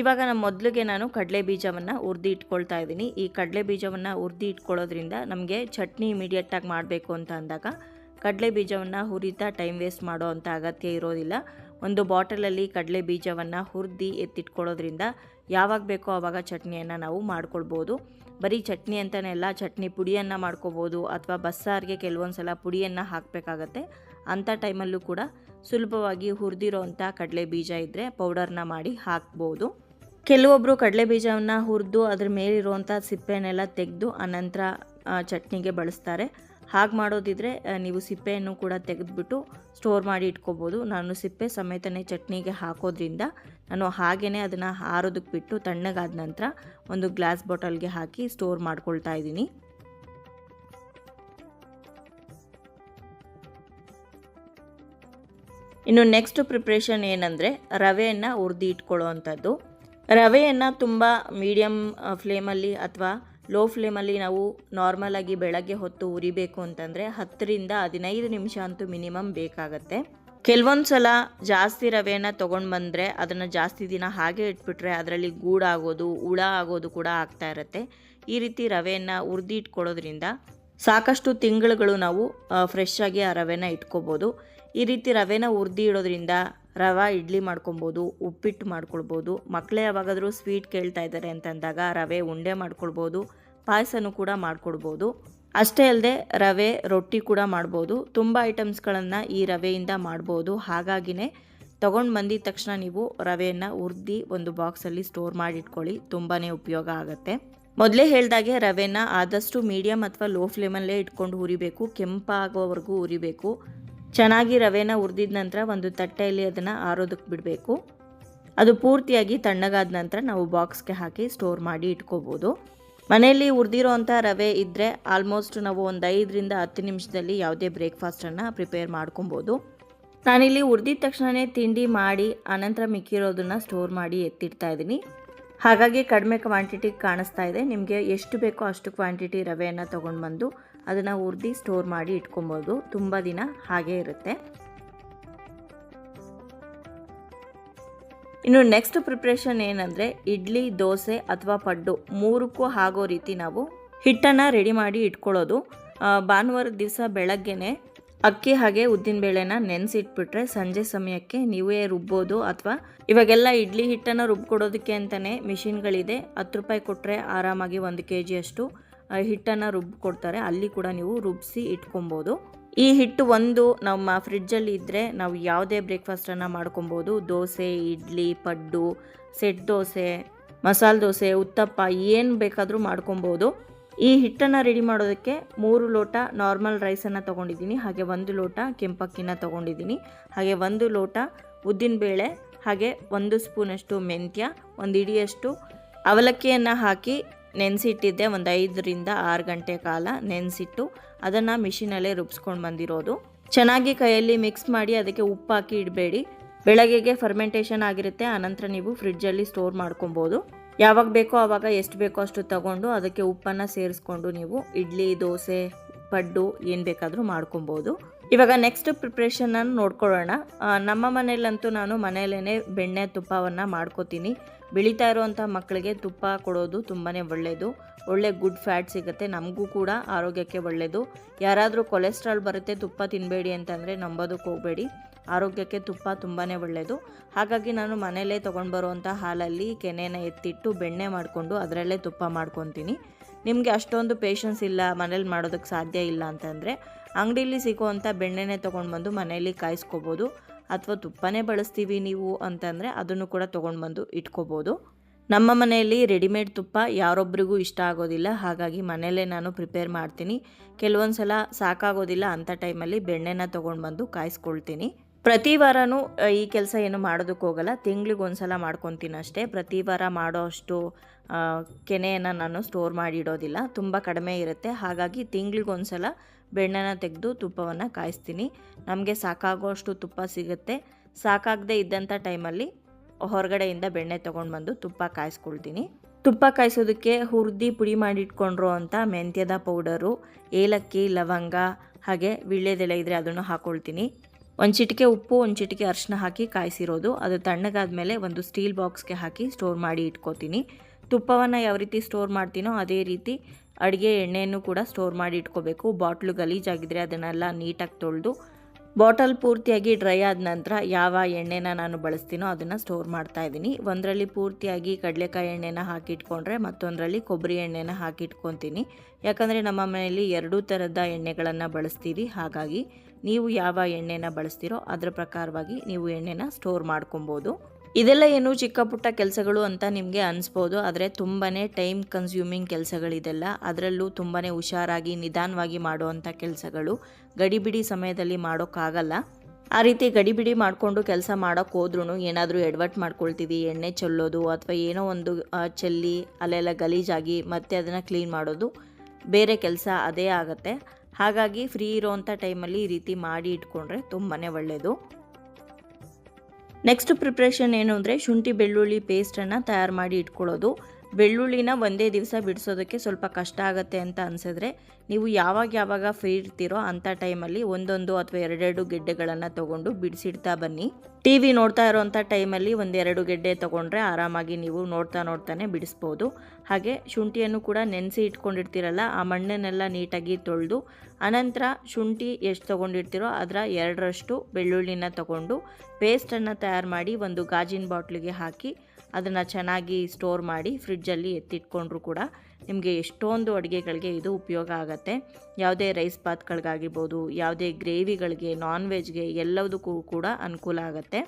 ಇವಾಗ ನಮ್ಮ ಮೊದಲಿಗೆ ನಾನು ಕಡಲೆ ಬೀಜವನ್ನು ಉರ್ದಿ ಇಟ್ಕೊಳ್ತಾ ಇದ್ದೀನಿ. ಈ ಕಡಲೆ ಬೀಜವನ್ನು ಉರ್ದಿ ಇಟ್ಕೊಳ್ಳೋದ್ರಿಂದ ನಮಗೆ ಚಟ್ನಿ ಇಮಿಡಿಯೇಟಾಗಿ ಮಾಡಬೇಕು ಅಂತ ಅಂದಾಗ ಕಡಲೆ ಬೀಜವನ್ನು ಹುರಿತಾ ಟೈಮ್ ವೇಸ್ಟ್ ಮಾಡೋ ಅಂಥ ಅಗತ್ಯ ಇರೋದಿಲ್ಲ. ಒಂದು ಬಾಟಲಲ್ಲಿ ಕಡಲೆ ಬೀಜವನ್ನು ಹುರಿದು ಎತ್ತಿಟ್ಕೊಳ್ಳೋದ್ರಿಂದ ಯಾವಾಗ ಬೇಕೋ ಆವಾಗ ಚಟ್ನಿಯನ್ನು ನಾವು ಮಾಡ್ಕೊಳ್ಬೋದು. ಬರೀ ಚಟ್ನಿ ಅಂತಲೇ ಚಟ್ನಿ ಪುಡಿಯನ್ನು ಮಾಡ್ಕೋಬೋದು ಅಥವಾ ಬಸ್ಸಾರಿಗೆ ಕೆಲವೊಂದು ಸಲ ಪುಡಿಯನ್ನು ಹಾಕಬೇಕಾಗತ್ತೆ. ಅಂಥ ಟೈಮಲ್ಲೂ ಕೂಡ ಸುಲಭವಾಗಿ ಹುರಿದಿರೋ ಅಂಥ ಕಡಲೆ ಬೀಜ ಇದ್ದರೆ ಪೌಡರ್ನ ಮಾಡಿ ಹಾಕ್ಬೋದು. ಕೆಲವೊಬ್ಬರು ಕಡಲೆ ಬೀಜವನ್ನು ಹುರಿದು ಅದ್ರ ಮೇಲಿರುವಂಥ ಸಿಪ್ಪೆನೆಲ್ಲ ತೆಗೆದು ಆನಂತರ ಚಟ್ನಿಗೆ ಬಳಸ್ತಾರೆ. ಹಾಗೆ ಮಾಡೋದಿದ್ರೆ ನೀವು ಸಿಪ್ಪೆಯನ್ನು ಕೂಡ ತೆಗೆದುಬಿಟ್ಟು ಸ್ಟೋರ್ ಮಾಡಿ ಇಟ್ಕೋಬೋದು. ನಾನು ಸಿಪ್ಪೆ ಸಮೇತನೇ ಚಟ್ನಿಗೆ ಹಾಕೋದ್ರಿಂದ ನಾನು ಹಾಗೇ ಅದನ್ನು ಹಾರೋದಕ್ಕೆ ಬಿಟ್ಟು ತಣ್ಣಗಾದ ನಂತರ ಒಂದು ಗ್ಲಾಸ್ ಬಾಟಲ್ಗೆ ಹಾಕಿ ಸ್ಟೋರ್ ಮಾಡ್ಕೊಳ್ತಾ ಇದ್ದೀನಿ. ಇನ್ನು ನೆಕ್ಸ್ಟ್ ಪ್ರಿಪ್ರೇಷನ್ ಏನಂದರೆ, ರವೆಯನ್ನು ಹುರಿದು ಇಟ್ಕೊಳ್ಳೋ ಅಂಥದ್ದು ರವೆಯನ್ನು ತುಂಬ ಮೀಡಿಯಮ್ ಫ್ಲೇಮಲ್ಲಿ ಅಥವಾ ಲೋ ಫ್ಲೇಮಲ್ಲಿ ನಾವು ನಾರ್ಮಲಾಗಿ ಬೆಳಗ್ಗೆ ಹೊತ್ತು ಉರಿಬೇಕು ಅಂತಂದರೆ ಹತ್ತರಿಂದ ಹದಿನೈದು ನಿಮಿಷ ಅಂತೂ ಮಿನಿಮಮ್ ಬೇಕಾಗತ್ತೆ. ಕೆಲವೊಂದು ಸಲ ಜಾಸ್ತಿ ರವೆನ ತೊಗೊಂಡು ಬಂದರೆ ಅದನ್ನು ಜಾಸ್ತಿ ದಿನ ಹಾಗೆ ಇಟ್ಬಿಟ್ರೆ ಅದರಲ್ಲಿ ಗೂಡಾಗೋದು ಹುಳ ಆಗೋದು ಕೂಡ ಆಗ್ತಾ ಇರುತ್ತೆ. ಈ ರೀತಿ ರವೆಯನ್ನು ಉರಿದಿ ಇಟ್ಕೊಳ್ಳೋದ್ರಿಂದ ಸಾಕಷ್ಟು ತಿಂಗಳುಗಳು ನಾವು ಫ್ರೆಶ್ ಆಗಿ ಆ ರವೆನ ಇಟ್ಕೋಬೋದು. ಈ ರೀತಿ ರವೆನ ಉರಿದಿ ಇಡೋದ್ರಿಂದ ರವೆ ಇಡ್ಲಿ ಮಾಡ್ಕೊಬೋದು ಉಪ್ಪಿಟ್ಟು ಮಾಡ್ಕೊಳ್ಬೋದು. ಮಕ್ಕಳೇ ಯಾವಾಗಾದರೂ ಸ್ವೀಟ್ ಕೇಳ್ತಾ ಇದ್ದಾರೆ ಅಂತಂದಾಗ ರವೆ ಉಂಡೆ ಮಾಡ್ಕೊಳ್ಬೋದು, ಪಾಯಸನೂ ಕೂಡ ಮಾಡ್ಕೊಡ್ಬೋದು. ಅಷ್ಟೇ ಅಲ್ಲದೆ ರವೆ ರೊಟ್ಟಿ ಕೂಡ ಮಾಡ್ಬೋದು. ತುಂಬ ಐಟಮ್ಸ್ಗಳನ್ನು ಈ ರವೆಯಿಂದ ಮಾಡ್ಬೋದು. ಹಾಗಾಗಿನೇ ತೊಗೊಂಡು ಬಂದಿದ ತಕ್ಷಣ ನೀವು ರವೆಯನ್ನು ಉರ್ದಿ ಒಂದು ಬಾಕ್ಸಲ್ಲಿ ಸ್ಟೋರ್ ಮಾಡಿ ಇಟ್ಕೊಳ್ಳಿ ತುಂಬಾ ಉಪಯೋಗ ಆಗುತ್ತೆ. ಮೊದಲೇ ಹೇಳಿದಾಗೆ ರವೆನ ಆದಷ್ಟು ಮೀಡಿಯಮ್ ಅಥವಾ ಲೋ ಫ್ಲೇಮಲ್ಲೇ ಇಟ್ಕೊಂಡು ಹುರಿಬೇಕು. ಕೆಂಪಾಗೋವರೆಗೂ ಹುರಿಬೇಕು. ಚೆನ್ನಾಗಿ ರವೆನ ಹುರಿದಿದ ನಂತರ ಒಂದು ತಟ್ಟೆಯಲ್ಲಿ ಅದನ್ನು ಆರೋದಕ್ಕೆ ಬಿಡಬೇಕು. ಅದು ಪೂರ್ತಿಯಾಗಿ ತಣ್ಣಗಾದ ನಂತರ ನಾವು ಬಾಕ್ಸ್ಗೆ ಹಾಕಿ ಸ್ಟೋರ್ ಮಾಡಿ ಇಟ್ಕೋಬೋದು. ಮನೆಯಲ್ಲಿ ಹುರಿದಿರೋವಂಥ ರವೆ ಇದ್ದರೆ ಆಲ್ಮೋಸ್ಟ್ ನಾವು ಒಂದು ಐದರಿಂದ ಹತ್ತು ನಿಮಿಷದಲ್ಲಿ ಯಾವುದೇ ಬ್ರೇಕ್ಫಾಸ್ಟನ್ನು ಪ್ರಿಪೇರ್ ಮಾಡ್ಕೊಬೋದು. ನಾನಿಲ್ಲಿ ಹುರಿದಿದ ತಕ್ಷಣವೇ ತಿಂಡಿ ಮಾಡಿ ಆನಂತರ ಮಿಕ್ಕಿರೋದನ್ನು ಸ್ಟೋರ್ ಮಾಡಿ ಎತ್ತಿಡ್ತಾ ಇದ್ದೀನಿ. ಹಾಗಾಗಿ ಕಡಿಮೆ ಕ್ವಾಂಟಿಟಿ ಕಾಣಿಸ್ತಾ ಇದೆ. ನಿಮಗೆ ಎಷ್ಟು ಬೇಕೋ ಅಷ್ಟು ಕ್ವಾಂಟಿಟಿ ರವೆಯನ್ನು ತೊಗೊಂಡು ಬಂದು ಅದನ್ನು ಹುರಿದು ಸ್ಟೋರ್ ಮಾಡಿ ಇಟ್ಕೊಬೋದು. ತುಂಬ ದಿನ ಹಾಗೇ ಇರುತ್ತೆ. ಇನ್ನು ನೆಕ್ಸ್ಟ್ ಪ್ರಿಪ್ರೇಷನ್ ಏನಂದರೆ ಇಡ್ಲಿ, ದೋಸೆ ಅಥವಾ ಪಡ್ಡು ಮೂರಕ್ಕೂ ಆಗೋ ರೀತಿ ನಾವು ಹಿಟ್ಟನ್ನು ರೆಡಿ ಮಾಡಿ ಇಟ್ಕೊಳ್ಳೋದು. ಭಾನುವಾರ ದಿವಸ ಬೆಳಗ್ಗೆನೆ ಅಕ್ಕಿ ಹಾಗೆ ಉದ್ದಿನಬೇಳೆನ ನೆನೆಸಿಟ್ಬಿಟ್ರೆ ಸಂಜೆ ಸಮಯಕ್ಕೆ ನೀವೇ ರುಬ್ಬೋದು ಅಥವಾ ಇವಾಗೆಲ್ಲ ಇಡ್ಲಿ ಹಿಟ್ಟನ್ನು ರುಬ್ಕೊಡೋದಕ್ಕೆ ಅಂತಲೇ ಮಿಷಿನ್ಗಳಿದೆ. ಹತ್ತು ರೂಪಾಯಿ ಕೊಟ್ಟರೆ ಆರಾಮಾಗಿ ಒಂದು ಕೆ ಜಿಯಷ್ಟು ಹಿಟ್ಟನ್ನು ರುಬ್ಬಿ ಕೊಡ್ತಾರೆ. ಅಲ್ಲಿ ಕೂಡ ನೀವು ರುಬ್ಬಿಸಿ ಇಟ್ಕೊಬೋದು. ಈ ಹಿಟ್ಟು ಒಂದು ನಮ್ಮ ಫ್ರಿಡ್ಜಲ್ಲಿ ಇದ್ದರೆ ನಾವು ಯಾವುದೇ ಬ್ರೇಕ್ಫಾಸ್ಟನ್ನು ಮಾಡ್ಕೊಬೋದು. ದೋಸೆ, ಇಡ್ಲಿ, ಪಡ್ಡು ಸೆಟ್ ದೋಸೆ, ಮಸಾಲೆ ದೋಸೆ, ಉತ್ತಪ್ಪ ಏನು ಬೇಕಾದರೂ ಮಾಡ್ಕೊಬೋದು. ಈ ಹಿಟ್ಟನ್ನು ರೆಡಿ ಮಾಡೋದಕ್ಕೆ ಮೂರು ಲೋಟ ನಾರ್ಮಲ್ ರೈಸನ್ನು ತೊಗೊಂಡಿದ್ದೀನಿ. ಹಾಗೆ ಒಂದು ಲೋಟ ಕೆಂಪಕ್ಕಿನ ತೊಗೊಂಡಿದ್ದೀನಿ. ಹಾಗೆ ಒಂದು ಲೋಟ ಉದ್ದಿನಬೇಳೆ, ಹಾಗೆ ಒಂದು ಸ್ಪೂನಷ್ಟು ಮೆಂತ್ಯ, ಒಂದು ಇಡಿಯಷ್ಟು ಅವಲಕ್ಕಿಯನ್ನು ಹಾಕಿ ನೆನೆಸಿಟ್ಟಿದ್ದೆ ಒಂದು ಐದರಿಂದ ಆರು ಗಂಟೆ ಕಾಲ ನೆನೆಸಿಟ್ಟು ಅದನ್ನು ಮಿಷಿನಲ್ಲೇ ರುಬ್ಸ್ಕೊಂಡು ಬಂದಿರೋದು. ಚೆನ್ನಾಗಿ ಕೈಯಲ್ಲಿ ಮಿಕ್ಸ್ ಮಾಡಿ ಅದಕ್ಕೆ ಉಪ್ಪು ಹಾಕಿ ಇಡಬೇಡಿ. ಬೆಳಗ್ಗೆಗೆ ಫರ್ಮೆಂಟೇಷನ್ ಆಗಿರುತ್ತೆ, ಆನಂತರ ನೀವು ಫ್ರಿಡ್ಜಲ್ಲಿ ಸ್ಟೋರ್ ಮಾಡ್ಕೊಬೋದು. ಯಾವಾಗ ಬೇಕೋ ಆವಾಗ ಎಷ್ಟು ಬೇಕೋ ಅಷ್ಟು ತಗೊಂಡು ಅದಕ್ಕೆ ಉಪ್ಪನ್ನು ಸೇರಿಸ್ಕೊಂಡು ನೀವು ಇಡ್ಲಿ, ದೋಸೆ, ಪಡ್ಡು ಏನು ಬೇಕಾದರೂ ಮಾಡ್ಕೊಬೋದು. ಇವಾಗ ನೆಕ್ಸ್ಟ್ ಪ್ರಿಪ್ರೇಷನನ್ನು ನೋಡ್ಕೊಳ್ಳೋಣ. ನಮ್ಮ ಮನೆಯಲ್ಲಂತೂ ನಾನು ಮನೆಯಲ್ಲೇ ಬೆಣ್ಣೆ ತುಪ್ಪವನ್ನು ಮಾಡ್ಕೋತೀನಿ. ಬೆಳೀತಾ ಇರುವಂಥ ಮಕ್ಕಳಿಗೆ ತುಪ್ಪ ಕೊಡೋದು ತುಂಬಾ ಒಳ್ಳೆಯದು ಒಳ್ಳೆ ಗುಡ್ ಫ್ಯಾಟ್ ಸಿಗುತ್ತೆ. ನಮಗೂ ಕೂಡ ಆರೋಗ್ಯಕ್ಕೆ ಒಳ್ಳೆಯದು ಯಾರಾದರೂ ಕೊಲೆಸ್ಟ್ರಾಲ್ ಬರುತ್ತೆ, ತುಪ್ಪ ತಿನ್ನಬೇಡಿ ಅಂತಂದರೆ ನಂಬೋದಕ್ಕೆ ಹೋಗಬೇಡಿ. ಆರೋಗ್ಯಕ್ಕೆ ತುಪ್ಪ ತುಂಬಾ ಒಳ್ಳೆಯದು ಹಾಗಾಗಿ ನಾನು ಮನೆಯಲ್ಲೇ ತೊಗೊಂಡು ಬರುವಂಥ ಹಾಲಲ್ಲಿ ಕೆನೆನ ಎತ್ತಿಟ್ಟು ಬೆಣ್ಣೆ ಮಾಡಿಕೊಂಡು ಅದರಲ್ಲೇ ತುಪ್ಪ ಮಾಡ್ಕೊತೀನಿ. ನಿಮಗೆ ಅಷ್ಟೊಂದು ಪೇಷನ್ಸ್ ಇಲ್ಲ, ಮನೇಲಿ ಮಾಡೋದಕ್ಕೆ ಸಾಧ್ಯ ಇಲ್ಲ ಅಂತಂದರೆ ಅಂಗಡೀಲಿ ಸಿಗುವಂಥ ಬೆಣ್ಣೆನೇ ತೊಗೊಂಡು ಬಂದು ಮನೆಯಲ್ಲಿ ಕಾಯಿಸ್ಕೋಬೋದು. ಅಥವಾ ತುಪ್ಪನೇ ಬಳಸ್ತೀವಿ ನೀವು ಅಂತಂದರೆ ಅದನ್ನು ಕೂಡ ತೊಗೊಂಡು ಬಂದು ಇಟ್ಕೋಬೋದು. ನಮ್ಮ ಮನೆಯಲ್ಲಿ ರೆಡಿಮೇಡ್ ತುಪ್ಪ ಯಾರೊಬ್ಬರಿಗೂ ಇಷ್ಟ ಆಗೋದಿಲ್ಲ, ಹಾಗಾಗಿ ಮನೆಯಲ್ಲೇ ನಾನು ಪ್ರಿಪೇರ್ ಮಾಡ್ತೀನಿ. ಕೆಲವೊಂದು ಸಲ ಸಾಕಾಗೋದಿಲ್ಲ ಅಂಥ ಟೈಮಲ್ಲಿ ಬೆಣ್ಣೆನ ತೊಗೊಂಡು ಬಂದು ಕಾಯಿಸ್ಕೊಳ್ತೀನಿ. ಪ್ರತಿ ವಾರನೂ ಈ ಕೆಲಸ ಏನು ಮಾಡೋದಕ್ಕೆ ಹೋಗಲ್ಲ, ತಿಂಗ್ಳಿಗೆ ಒಂದು ಸಲ ಮಾಡ್ಕೊತೀನಿ ಅಷ್ಟೇ. ಪ್ರತಿ ವಾರ ಮಾಡೋ ಅಷ್ಟು ಕೆನೆಯನ್ನು ನಾನು ಸ್ಟೋರ್ ಮಾಡಿ ಇಡೋದಿಲ್ಲ ತುಂಬ ಕಡಿಮೆ ಇರುತ್ತೆ. ಹಾಗಾಗಿ ತಿಂಗ್ಳಿಗೆ ಸಲ ಬೆಣ್ಣೆನ ತೆಗೆದು ತುಪ್ಪವನ್ನು ಕಾಯಿಸ್ತೀನಿ. ನಮಗೆ ಸಾಕಾಗೋಷ್ಟು ತುಪ್ಪ ಸಿಗುತ್ತೆ. ಸಾಕಾಗದೇ ಇದ್ದಂಥ ಟೈಮಲ್ಲಿ ಹೊರಗಡೆಯಿಂದ ಬೆಣ್ಣೆ ತೊಗೊಂಡು ಬಂದು ತುಪ್ಪ ಕಾಯಿಸ್ಕೊಳ್ತೀನಿ. ತುಪ್ಪ ಕಾಯಿಸೋದಕ್ಕೆ ಹುರಿದು ಪುಡಿ ಮಾಡಿಟ್ಕೊಂಡ್ರು ಅಂತ ಮೆಂತ್ಯದ ಪೌಡರು, ಏಲಕ್ಕಿ, ಲವಂಗ ಹಾಗೆ ವೀಳ್ಯದೆಲೆ ಇದ್ದರೆ ಅದನ್ನು ಹಾಕ್ಕೊಳ್ತೀನಿ ಒಂದು ಚಿಟಿಕೆ ಉಪ್ಪು, ಒಂದು ಚಿಟಿಕೆ ಅರಿಶಿನ ಹಾಕಿ ಕಾಯಿಸಿರೋದು. ಅದು ತಣ್ಣಗಾದ ಮೇಲೆ ಒಂದು ಸ್ಟೀಲ್ ಬಾಕ್ಸ್ಗೆ ಹಾಕಿ ಸ್ಟೋರ್ ಮಾಡಿ ಇಟ್ಕೋತೀನಿ. ತುಪ್ಪವನ್ನು ಯಾವ ರೀತಿ ಸ್ಟೋರ್ ಮಾಡ್ತೀನೋ ಅದೇ ರೀತಿ ಅಡುಗೆ ಎಣ್ಣೆಯನ್ನು ಕೂಡ ಸ್ಟೋರ್ ಮಾಡಿ ಇಟ್ಕೋಬೇಕು. ಬಾಟ್ಲು ಗಲೀಜಾಗಿದ್ರೆ ಅದನ್ನೆಲ್ಲ ನೀಟಾಗಿ ತೊಳೆದು, ಬಾಟಲ್ ಪೂರ್ತಿಯಾಗಿ ಡ್ರೈ ಆದ ನಂತರ ಯಾವ ಎಣ್ಣೆನ ನಾನು ಬಳಸ್ತೀನೋ ಅದನ್ನು ಸ್ಟೋರ್ ಮಾಡ್ತಾ ಇದ್ದೀನಿ. ಒಂದರಲ್ಲಿ ಪೂರ್ತಿಯಾಗಿ ಕಡಲೆಕಾಯಿ ಎಣ್ಣೆನ ಹಾಕಿಟ್ಕೊಂಡ್ರೆ ಮತ್ತೊಂದರಲ್ಲಿ ಕೊಬ್ಬರಿ ಎಣ್ಣೆನ ಹಾಕಿಟ್ಕೊತೀನಿ. ಯಾಕಂದರೆ ನಮ್ಮ ಮನೆಯಲ್ಲಿ ಎರಡೂ ಥರದ ಎಣ್ಣೆಗಳನ್ನು ಬಳಸ್ತೀರಿ. ಹಾಗಾಗಿ ನೀವು ಯಾವ ಎಣ್ಣೆನ ಬಳಸ್ತೀರೋ ಅದರ ಪ್ರಕಾರವಾಗಿ ನೀವು ಎಣ್ಣೆನ ಸ್ಟೋರ್ ಮಾಡ್ಕೊಬೋದು. ಇದೆಲ್ಲ ಏನು ಚಿಕ್ಕ ಪುಟ್ಟ ಕೆಲಸಗಳು ಅಂತ ನಿಮಗೆ ಅನಿಸ್ಬೋದು, ಆದರೆ ತುಂಬಾ ಟೈಮ್ ಕನ್ಸ್ಯೂಮಿಂಗ್ ಕೆಲಸಗಳಿದೆಲ್ಲ. ಅದರಲ್ಲೂ ತುಂಬಾ ಹುಷಾರಾಗಿ, ನಿಧಾನವಾಗಿ ಮಾಡುವಂಥ ಕೆಲಸಗಳು ಗಡಿಬಿಡಿ ಸಮಯದಲ್ಲಿ ಮಾಡೋಕ್ಕಾಗಲ್ಲ. ಆ ರೀತಿ ಗಡಿಬಿಡಿ ಮಾಡಿಕೊಂಡು ಕೆಲಸ ಮಾಡೋಕ್ಕೆ ಹೋದ್ರೂ ಏನಾದರೂ ಎಡ್ವರ್ಟ್ ಮಾಡ್ಕೊಳ್ತೀವಿ, ಎಣ್ಣೆ ಚೆಲ್ಲೋದು ಅಥವಾ ಏನೋ ಒಂದು ಚೆಲ್ಲಿ ಅಲ್ಲೆಲ್ಲ ಗಲೀಜಾಗಿ ಮತ್ತೆ ಅದನ್ನು ಕ್ಲೀನ್ ಮಾಡೋದು ಬೇರೆ ಕೆಲಸ ಅದೇ ಆಗುತ್ತೆ. ಹಾಗಾಗಿ ಫ್ರೀ ಇರೋವಂಥ ಟೈಮಲ್ಲಿ ಈ ರೀತಿ ಮಾಡಿ ಇಟ್ಕೊಂಡ್ರೆ ತುಂಬಾ ಒಳ್ಳೆಯದು ನೆಕ್ಸ್ಟ್ ಪ್ರಿಪ್ರೇಷನ್ ಏನು ಅಂದರೆ ಶುಂಠಿ ಬೆಳ್ಳುಳ್ಳಿ ಪೇಸ್ಟನ್ನು ತಯಾರು ಮಾಡಿ ಇಟ್ಕೊಳ್ಳೋದು. ಬೆಳ್ಳುಳ್ಳಿನ ಒಂದೇ ದಿವಸ ಬಿಡಿಸೋದಕ್ಕೆ ಸ್ವಲ್ಪ ಕಷ್ಟ ಆಗುತ್ತೆ ಅಂತ ಅನಿಸಿದ್ರೆ ನೀವು ಯಾವಾಗ ಯಾವಾಗ ಫ್ರೀ ಇರ್ತೀರೋ ಅಂಥ ಟೈಮಲ್ಲಿ ಒಂದೊಂದು ಅಥವಾ ಎರಡೆರಡು ಗೆಡ್ಡೆಗಳನ್ನು ತೊಗೊಂಡು ಬಿಡಿಸಿಡ್ತಾ ಬನ್ನಿ. ಟಿ ವಿ ನೋಡ್ತಾ ಇರೋವಂಥ ಟೈಮಲ್ಲಿ ಒಂದೆರಡು ಗೆಡ್ಡೆ ತೊಗೊಂಡ್ರೆ ಆರಾಮಾಗಿ ನೀವು ನೋಡ್ತಾ ನೋಡ್ತಾನೆ ಬಿಡಿಸ್ಬೋದು. ಹಾಗೆ ಶುಂಠಿಯನ್ನು ಕೂಡ ನೆನೆಸಿ ಇಟ್ಕೊಂಡಿರ್ತೀರಲ್ಲ, ಆ ಮಣ್ಣನ್ನೆಲ್ಲ ನೀಟಾಗಿ ತೊಳೆದು ಅನಂತರ ಶುಂಠಿ ಎಷ್ಟು ತೊಗೊಂಡಿರ್ತೀರೋ ಅದರ ಎರಡರಷ್ಟು ಬೆಳ್ಳುಳ್ಳಿನ ತಗೊಂಡು ಪೇಸ್ಟನ್ನು ತಯಾರು ಮಾಡಿ ಒಂದು ಗಾಜಿನ ಬಾಟ್ಲಿಗೆ ಹಾಕಿ ಅದನ್ನು ಚೆನ್ನಾಗಿ ಸ್ಟೋರ್ ಮಾಡಿ ಫ್ರಿಡ್ಜಲ್ಲಿ ಎತ್ತಿಟ್ಕೊಂಡ್ರು ಕೂಡ ನಿಮಗೆ ಎಷ್ಟೊಂದು ಅಡುಗೆಗಳಿಗೆ ಇದು ಉಪಯೋಗ ಆಗುತ್ತೆ. ಯಾವುದೇ ರೈಸ್ ಪಾತ್ಗಳಿಗಾಗಿರ್ಬೋದು, ಯಾವುದೇ ಗ್ರೇವಿಗಳಿಗೆ ನಾನ್ ವೆಜ್ಗೆ ಎಲ್ಲದಕ್ಕೂ ಕೂಡ ಅನುಕೂಲ ಆಗುತ್ತೆ.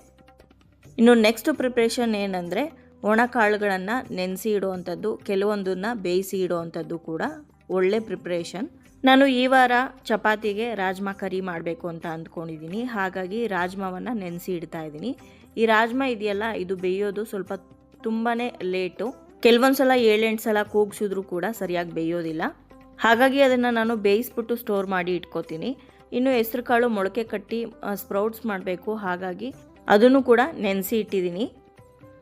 ಇನ್ನು ನೆಕ್ಸ್ಟ್ ಪ್ರಿಪ್ರೇಷನ್ ಏನಂದರೆ ಒಣಕಾಳುಗಳನ್ನು ನೆನೆಸಿ ಇಡುವಂಥದ್ದು, ಕೆಲವೊಂದನ್ನು ಬೇಯಿಸಿ ಇಡುವಂಥದ್ದು ಕೂಡ ಒಳ್ಳೆ ಪ್ರಿಪ್ರೇಷನ್ ನಾನು ಈ ವಾರ ಚಪಾತಿಗೆ ರಾಜ್ಮಾ ಕರಿ ಮಾಡಬೇಕು ಅಂತ ಅಂದ್ಕೊಂಡಿದ್ದೀನಿ ಹಾಗಾಗಿ ರಾಜ್ಮಾವನ್ನು ನೆನೆಸಿ ಇಡ್ತಾ ಇದ್ದೀನಿ ಈ ರಾಜ್ಮಾ ಇದೆಯಲ್ಲ, ಇದು ಬೇಯೋದು ಸ್ವಲ್ಪ ತುಂಬಾ ಲೇಟು. ಕೆಲವೊಂದು ಸಲ ಏಳೆಂಟು ಸಲ ಕೂಗ್ಸಿದ್ರು ಕೂಡ ಸರಿಯಾಗಿ ಬೇಯೋದಿಲ್ಲ. ಹಾಗಾಗಿ ಅದನ್ನು ನಾನು ಬೇಯಿಸ್ಬಿಟ್ಟು ಸ್ಟೋರ್ ಮಾಡಿ ಇಟ್ಕೋತೀನಿ. ಇನ್ನು ಹೆಸ್ರು ಕಾಳು ಮೊಳಕೆ ಕಟ್ಟಿ ಸ್ಪ್ರೌಟ್ಸ್ ಮಾಡಬೇಕು. ಹಾಗಾಗಿ ಅದನ್ನು ಕೂಡ ನೆನೆಸಿ ಇಟ್ಟಿದ್ದೀನಿ.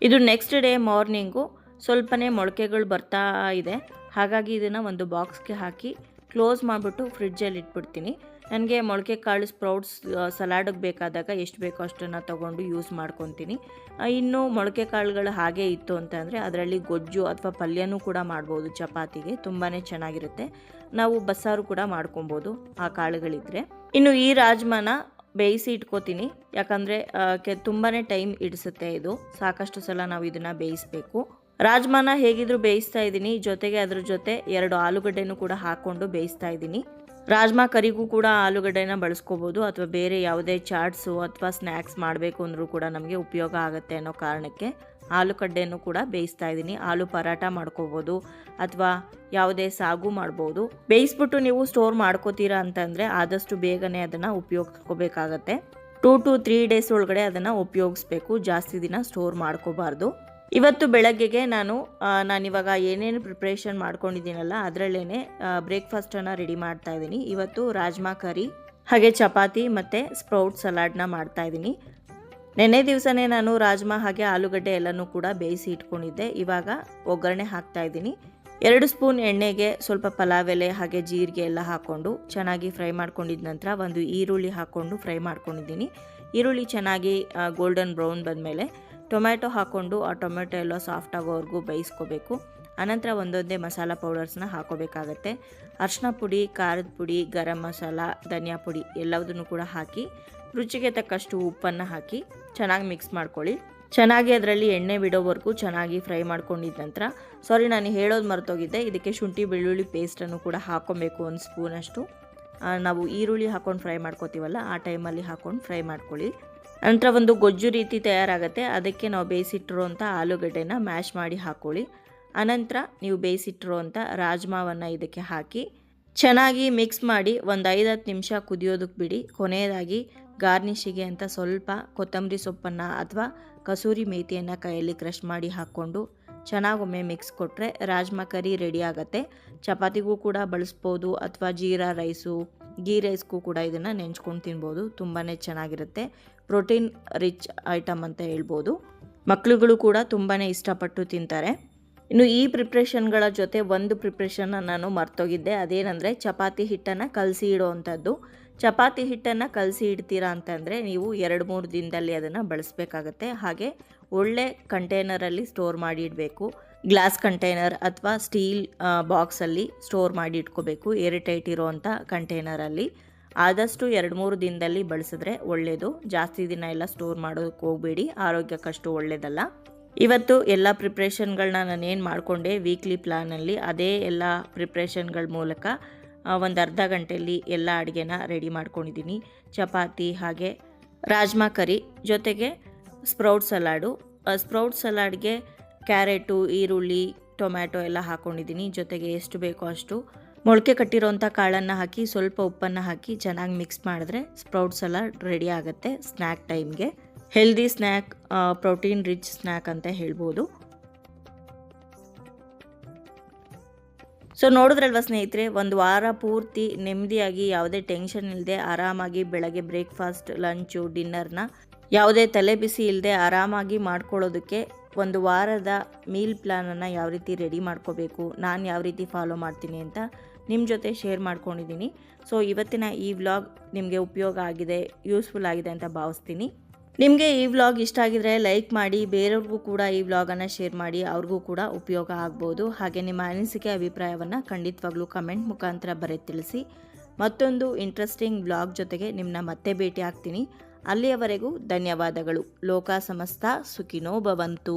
ಇದು ನೆಕ್ಸ್ಟ್ ಡೇ ಮಾರ್ನಿಂಗು. ಸ್ವಲ್ಪನೇ ಮೊಳಕೆಗಳು ಬರ್ತಾ ಇದೆ. ಹಾಗಾಗಿ ಇದನ್ನು ಒಂದು ಬಾಕ್ಸ್ಗೆ ಹಾಕಿ ಕ್ಲೋಸ್ ಮಾಡಿಬಿಟ್ಟು ಫ್ರಿಡ್ಜಲ್ಲಿ ಇಟ್ಬಿಡ್ತೀನಿ. ನನಗೆ ಮೊಳಕೆ ಕಾಳು ಸ್ಪ್ರೌಟ್ಸ್ ಸಲಾಡಿಗೆ ಬೇಕಾದಾಗ ಎಷ್ಟು ಬೇಕೋ ಅಷ್ಟನ್ನು ತೊಗೊಂಡು ಯೂಸ್ ಮಾಡ್ಕೊತೀನಿ. ಇನ್ನು ಮೊಳಕೆ ಕಾಳುಗಳು ಹಾಗೆ ಇತ್ತು ಅಂತಂದರೆ ಅದರಲ್ಲಿ ಗೊಜ್ಜು ಅಥವಾ ಪಲ್ಯನೂ ಕೂಡ ಮಾಡ್ಬೋದು ಚಪಾತಿಗೆ. ತುಂಬಾ ಚೆನ್ನಾಗಿರುತ್ತೆ. ನಾವು ಬಸ್ಸಾರು ಕೂಡ ಮಾಡ್ಕೊಬೋದು ಆ ಕಾಳುಗಳಿದ್ರೆ. ಇನ್ನು ಈ ರಾಜ್ಮಾನ ಬೇಯಿಸಿ ಇಟ್ಕೋತೀನಿ. ಯಾಕಂದರೆ ಕೆ ತುಂಬಾ ಟೈಮ್ ಇಡಿಸುತ್ತೆ ಇದು. ಸಾಕಷ್ಟು ಸಲ ನಾವು ಇದನ್ನು ಬೇಯಿಸಬೇಕು. ರಾಜ್ಮಾನ ಹೇಗಿದ್ರು ಬೇಯಿಸ್ತಾ ಇದ್ದೀನಿ. ಜೊತೆಗೆ ಅದ್ರ ಜೊತೆ ಎರಡು ಆಲೂಗಡ್ಡೆನೂ ಕೂಡ ಹಾಕ್ಕೊಂಡು ಬೇಯಿಸ್ತಾ ಇದ್ದೀನಿ. ರಾಜ್ಮಾ ಕರಿಗೂ ಕೂಡ ಆಲೂಗಡ್ಡೆನ ಬಳಸ್ಕೋಬೋದು. ಅಥವಾ ಬೇರೆ ಯಾವುದೇ ಚಾಟ್ಸು ಅಥವಾ ಸ್ನ್ಯಾಕ್ಸ್ ಮಾಡಬೇಕು ಅಂದರೂ ಕೂಡ ನಮಗೆ ಉಪಯೋಗ ಆಗುತ್ತೆ ಅನ್ನೋ ಕಾರಣಕ್ಕೆ ಆಲೂಗಡ್ಡೆನೂ ಕೂಡ ಬೇಯಿಸ್ತಾ ಇದ್ದೀನಿ. ಆಲೂ ಪರಾಟ ಮಾಡ್ಕೋಬೋದು ಅಥವಾ ಯಾವುದೇ ಸಾಗು ಮಾಡ್ಬೋದು. ಬೇಯಿಸ್ಬಿಟ್ಟು ನೀವು ಸ್ಟೋರ್ ಮಾಡ್ಕೋತೀರಾ ಅಂತಂದರೆ ಆದಷ್ಟು ಬೇಗನೆ ಅದನ್ನು ಉಪಯೋಗಿಸ್ಕೋಬೇಕಾಗತ್ತೆ. ಟೂ ಟು ತ್ರೀ ಡೇಸ್ ಒಳಗಡೆ ಅದನ್ನು ಉಪಯೋಗಿಸ್ಬೇಕು. ಜಾಸ್ತಿ ದಿನ ಸ್ಟೋರ್ ಮಾಡ್ಕೋಬಾರ್ದು. ಇವತ್ತು ಬೆಳಗ್ಗೆಗೆ ನಾನು ನಾನಿವಾಗ ಏನೇನು ಪ್ರಿಪ್ರೇಷನ್ ಮಾಡ್ಕೊಂಡಿದ್ದೀನಲ್ಲ ಅದರಲ್ಲೇ ಬ್ರೇಕ್ಫಾಸ್ಟನ್ನು ರೆಡಿ ಮಾಡ್ತಾ ಇದ್ದೀನಿ. ಇವತ್ತು ರಾಜ್ಮಾ ಕರಿ, ಹಾಗೆ ಚಪಾತಿ ಮತ್ತು ಸ್ಪ್ರೌಟ್ ಸಲಾಡ್ನ ಮಾಡ್ತಾ ಇದ್ದೀನಿ. ನೆನ್ನೆ ದಿವಸನೇ ನಾನು ರಾಜ್ಮಾ ಹಾಗೆ ಆಲೂಗಡ್ಡೆ ಎಲ್ಲನೂ ಕೂಡ ಬೇಯಿಸಿ ಇಟ್ಕೊಂಡಿದ್ದೆ. ಇವಾಗ ಒಗ್ಗರಣೆ ಹಾಕ್ತಾ ಇದ್ದೀನಿ. ಎರಡು ಸ್ಪೂನ್ ಎಣ್ಣೆಗೆ ಸ್ವಲ್ಪ ಪಲಾವ್ ಎಲೆ, ಹಾಗೆ ಜೀರಿಗೆ ಎಲ್ಲ ಹಾಕ್ಕೊಂಡು ಚೆನ್ನಾಗಿ ಫ್ರೈ ಮಾಡ್ಕೊಂಡಿದ್ದ ನಂತರ ಒಂದು ಈರುಳ್ಳಿ ಹಾಕ್ಕೊಂಡು ಫ್ರೈ ಮಾಡ್ಕೊಂಡಿದ್ದೀನಿ. ಈರುಳ್ಳಿ ಚೆನ್ನಾಗಿ ಗೋಲ್ಡನ್ ಬ್ರೌನ್ ಬಂದಮೇಲೆ ಟೊಮ್ಯಾಟೊ ಹಾಕ್ಕೊಂಡು ಆ ಟೊಮೆಟೊ ಎಲ್ಲ ಸಾಫ್ಟ್ ಆಗೋವರೆಗೂ ಬೇಯಿಸ್ಕೋಬೇಕು. ಅನಂತರ ಒಂದೊಂದೇ ಮಸಾಲ ಪೌಡರ್ಸ್ನ ಹಾಕೋಬೇಕಾಗತ್ತೆ. ಅರಿಶಿನ ಪುಡಿ, ಖಾರದ ಪುಡಿ, ಗರಂ ಮಸಾಲ, ಧನಿಯಾ ಪುಡಿ ಎಲ್ಲದನ್ನು ಕೂಡ ಹಾಕಿ, ರುಚಿಗೆ ತಕ್ಕಷ್ಟು ಉಪ್ಪನ್ನು ಹಾಕಿ ಚೆನ್ನಾಗಿ ಮಿಕ್ಸ್ ಮಾಡ್ಕೊಳ್ಳಿ. ಚೆನ್ನಾಗಿ ಅದರಲ್ಲಿ ಎಣ್ಣೆ ಬಿಡೋವರೆಗೂ ಚೆನ್ನಾಗಿ ಫ್ರೈ ಮಾಡ್ಕೊಂಡಿದ್ದ ನಂತರ ಸಾರಿ ನಾನು ಹೇಳೋದು ಮರ್ತೋಗಿದ್ದೆ ಇದಕ್ಕೆ ಶುಂಠಿ, ಬೆಳ್ಳುಳ್ಳಿ ಪೇಸ್ಟನ್ನು ಕೂಡ ಹಾಕ್ಕೊಬೇಕು ಒಂದು ಸ್ಪೂನಷ್ಟು ನಾವು ಈರುಳ್ಳಿ ಹಾಕ್ಕೊಂಡು ಫ್ರೈ ಮಾಡ್ಕೋತೀವಲ್ಲ, ಆ ಟೈಮಲ್ಲಿ ಹಾಕ್ಕೊಂಡು ಫ್ರೈ ಮಾಡ್ಕೊಳ್ಳಿ. ನಂತರ ಒಂದು ಗೊಜ್ಜು ರೀತಿ ತಯಾರಾಗುತ್ತೆ. ಅದಕ್ಕೆ ನಾವು ಬೇಯಿಸಿಟ್ಟಿರುವಂಥ ಆಲೂಗಡ್ಡೆನ ಮ್ಯಾಶ್ ಮಾಡಿ ಹಾಕ್ಕೊಳ್ಳಿ ಅನಂತರ ನೀವು ಬೇಯಿಸಿಟ್ಟಿರುವಂಥ ರಾಜ್ಮಾವನ್ನು ಇದಕ್ಕೆ ಹಾಕಿ, ಚೆನ್ನಾಗಿ ಮಿಕ್ಸ್ ಮಾಡಿ ಒಂದು ಐದು ಹತ್ತು ನಿಮಿಷ ಕುದಿಯೋದಕ್ಕೆ ಬಿಡಿ. ಕೊನೆಯದಾಗಿ ಗಾರ್ನಿಷಿಗೆ ಅಂತ ಸ್ವಲ್ಪ ಕೊತ್ತಂಬರಿ ಸೊಪ್ಪನ್ನು ಅಥವಾ ಕಸೂರಿ ಮೇಥಿಯನ್ನು ಕೈಯಲ್ಲಿ ಕ್ರಷ್ ಮಾಡಿ ಹಾಕ್ಕೊಂಡು ಚೆನ್ನಾಗೊಮ್ಮೆ ಮಿಕ್ಸ್ ಕೊಟ್ಟರೆ ರಾಜ್ಮಾ ಕರಿ ರೆಡಿ ಆಗುತ್ತೆ. ಚಪಾತಿಗೂ ಕೂಡ ಬಳಸ್ಬೋದು ಅಥವಾ ಜೀರಾ ರೈಸು ಗೀ ರೈಸ್ಗೂ ಕೂಡ ಇದನ್ನು ನೆಂಚ್ಕೊಂಡು ತಿನ್ಬೋದು. ತುಂಬಾ ಚೆನ್ನಾಗಿರುತ್ತೆ. ಪ್ರೋಟೀನ್ ರಿಚ್ ಐಟಮ್ ಅಂತ ಹೇಳ್ಬೋದು. ಮಕ್ಕಳುಗಳು ಕೂಡ ತುಂಬಾ ಇಷ್ಟಪಟ್ಟು ತಿಂತಾರೆ. ಇನ್ನು ಈ ಪ್ರಿಪ್ರೇಷನ್ಗಳ ಜೊತೆ ಒಂದು ಪ್ರಿಪ್ರೇಷನ್ನ ನಾನು ಮರ್ತೋಗಿದ್ದೆ. ಅದೇನಂದರೆ ಚಪಾತಿ ಹಿಟ್ಟನ್ನು ಕಲಸಿ ಇಡೋವಂಥದ್ದು ಚಪಾತಿ ಹಿಟ್ಟನ್ನು ಕಲಸಿ ಇಡ್ತೀರಾ ಅಂತಂದರೆ ನೀವು ಎರಡು ಮೂರು ದಿನದಲ್ಲಿ ಅದನ್ನು ಬಳಸಬೇಕಾಗತ್ತೆ. ಹಾಗೆ ಒಳ್ಳೆ ಕಂಟೈನರಲ್ಲಿ ಸ್ಟೋರ್ ಮಾಡಿ ಇಡಬೇಕು. ಗ್ಲಾಸ್ ಕಂಟೈನರ್ ಅಥವಾ ಸ್ಟೀಲ್ ಬಾಕ್ಸಲ್ಲಿ ಸ್ಟೋರ್ ಮಾಡಿ ಇಟ್ಕೋಬೇಕು. ಏರಿಟೈಟ್ ಇರೋವಂಥ ಕಂಟೈನರಲ್ಲಿ. ಆದಷ್ಟು ಎರಡು ಮೂರು ದಿನದಲ್ಲಿ ಬಳಸಿದ್ರೆ ಒಳ್ಳೆಯದು ಜಾಸ್ತಿ ದಿನ ಎಲ್ಲ ಸ್ಟೋರ್ ಮಾಡೋದಕ್ಕೆ ಹೋಗಬೇಡಿ. ಆರೋಗ್ಯಕ್ಕಷ್ಟು ಒಳ್ಳೆಯದಲ್ಲ ಇವತ್ತು ಎಲ್ಲ ಪ್ರಿಪ್ರೇಷನ್ಗಳನ್ನ ನಾನು ಏನು ಮಾಡಿಕೊಂಡೆ ವೀಕ್ಲಿ ಪ್ಲ್ಯಾನಲ್ಲಿ ಅದೇ ಎಲ್ಲ ಪ್ರಿಪ್ರೇಷನ್ಗಳ ಮೂಲಕ ಒಂದು ಅರ್ಧ ಗಂಟೆಯಲ್ಲಿ ಎಲ್ಲ ಅಡುಗೆನ ರೆಡಿ ಮಾಡ್ಕೊಂಡಿದ್ದೀನಿ. ಚಪಾತಿ ಹಾಗೆ ರಾಜ್ಮಾ ಕರಿ ಜೊತೆಗೆ ಸ್ಪ್ರೌಟ್ ಸಲಾಡು ಸ್ಪ್ರೌಟ್ ಸಲಾಡ್ಗೆ ಕ್ಯಾರೆಟು ಈರುಳ್ಳಿ ಟೊಮ್ಯಾಟೊ ಎಲ್ಲ ಹಾಕ್ಕೊಂಡಿದ್ದೀನಿ ಜೊತೆಗೆ ಎಷ್ಟು ಬೇಕೋ ಅಷ್ಟು ಮೊಳಕೆ ಕಟ್ಟಿರೋಂಥ ಕಾಳನ್ನು ಹಾಕಿ, ಸ್ವಲ್ಪ ಉಪ್ಪನ್ನು ಹಾಕಿ ಚೆನ್ನಾಗಿ ಮಿಕ್ಸ್ ಮಾಡಿದ್ರೆ ಸ್ಪ್ರೌಟ್ಸ್ ಎಲ್ಲ ರೆಡಿ ಆಗುತ್ತೆ ಸ್ನ್ಯಾಕ್ ಟೈಮ್ಗೆ healthy snack protein rich snack ಅಂತ ಹೇಳ್ಬೋದು. ಸೊ ನೋಡಿದ್ರಲ್ವ ಸ್ನೇಹಿತರೆ, ಒಂದು ವಾರ ಪೂರ್ತಿ ನೆಮ್ಮದಿಯಾಗಿ ಯಾವುದೇ ಟೆನ್ಷನ್ ಇಲ್ಲದೆ ಆರಾಮಾಗಿ ಬೆಳಗ್ಗೆ ಬ್ರೇಕ್ಫಾಸ್ಟ್ ಲಂಚು ಡಿನ್ನರ್ನ ಯಾವುದೇ ತಲೆ ಬಿಸಿ ಇಲ್ಲದೆ ಆರಾಮಾಗಿ ಮಾಡ್ಕೊಳ್ಳೋದಕ್ಕೆ ಒಂದು ವಾರದ ಮೀಲ್ ಪ್ಲ್ಯಾನನ್ನು ಯಾವ ರೀತಿ ರೆಡಿ ಮಾಡ್ಕೋಬೇಕು, ನಾನು ಯಾವ ರೀತಿ ಫಾಲೋ ಮಾಡ್ತೀನಿ ಅಂತ ನಿಮ್ಮ ಜೊತೆ ಶೇರ್ ಮಾಡ್ಕೊಂಡಿದ್ದೀನಿ. ಸೊ ಇವತ್ತಿನ ಈ ವ್ಲಾಗ್ ನಿಮಗೆ ಉಪಯೋಗ ಆಗಿದೆ ಯೂಸ್ಫುಲ್ ಆಗಿದೆ ಅಂತ ಭಾವಿಸ್ತೀನಿ. ನಿಮಗೆ ಈ ವ್ಲಾಗ್ ಇಷ್ಟ ಆಗಿದ್ರೆ ಲೈಕ್ ಮಾಡಿ, ಬೇರೆಯವ್ರಿಗೂ ಕೂಡ ಈ ವ್ಲಾಗನ್ನು ಶೇರ್ ಮಾಡಿ, ಅವ್ರಿಗೂ ಕೂಡ ಉಪಯೋಗ ಆಗ್ಬೋದು. ಹಾಗೆ ನಿಮ್ಮ ಅನಿಸಿಕೆ, ಅಭಿಪ್ರಾಯವನ್ನು ಖಂಡಿತವಾಗ್ಲೂ ಕಮೆಂಟ್ ಮುಖಾಂತರ ಬರೆ ತಿಳಿಸಿ. ಮತ್ತೊಂದು ಇಂಟ್ರೆಸ್ಟಿಂಗ್ ವ್ಲಾಗ್ ಜೊತೆಗೆ ನಿಮ್ಮನ್ನ ಮತ್ತೆ ಭೇಟಿ ಆಗ್ತೀನಿ. ಅಲ್ಲಿಯವರೆಗೂ ಧನ್ಯವಾದಗಳು. ಲೋಕ ಸಮಸ್ತ, ಸುಖಿನೋ ಭವಂತು.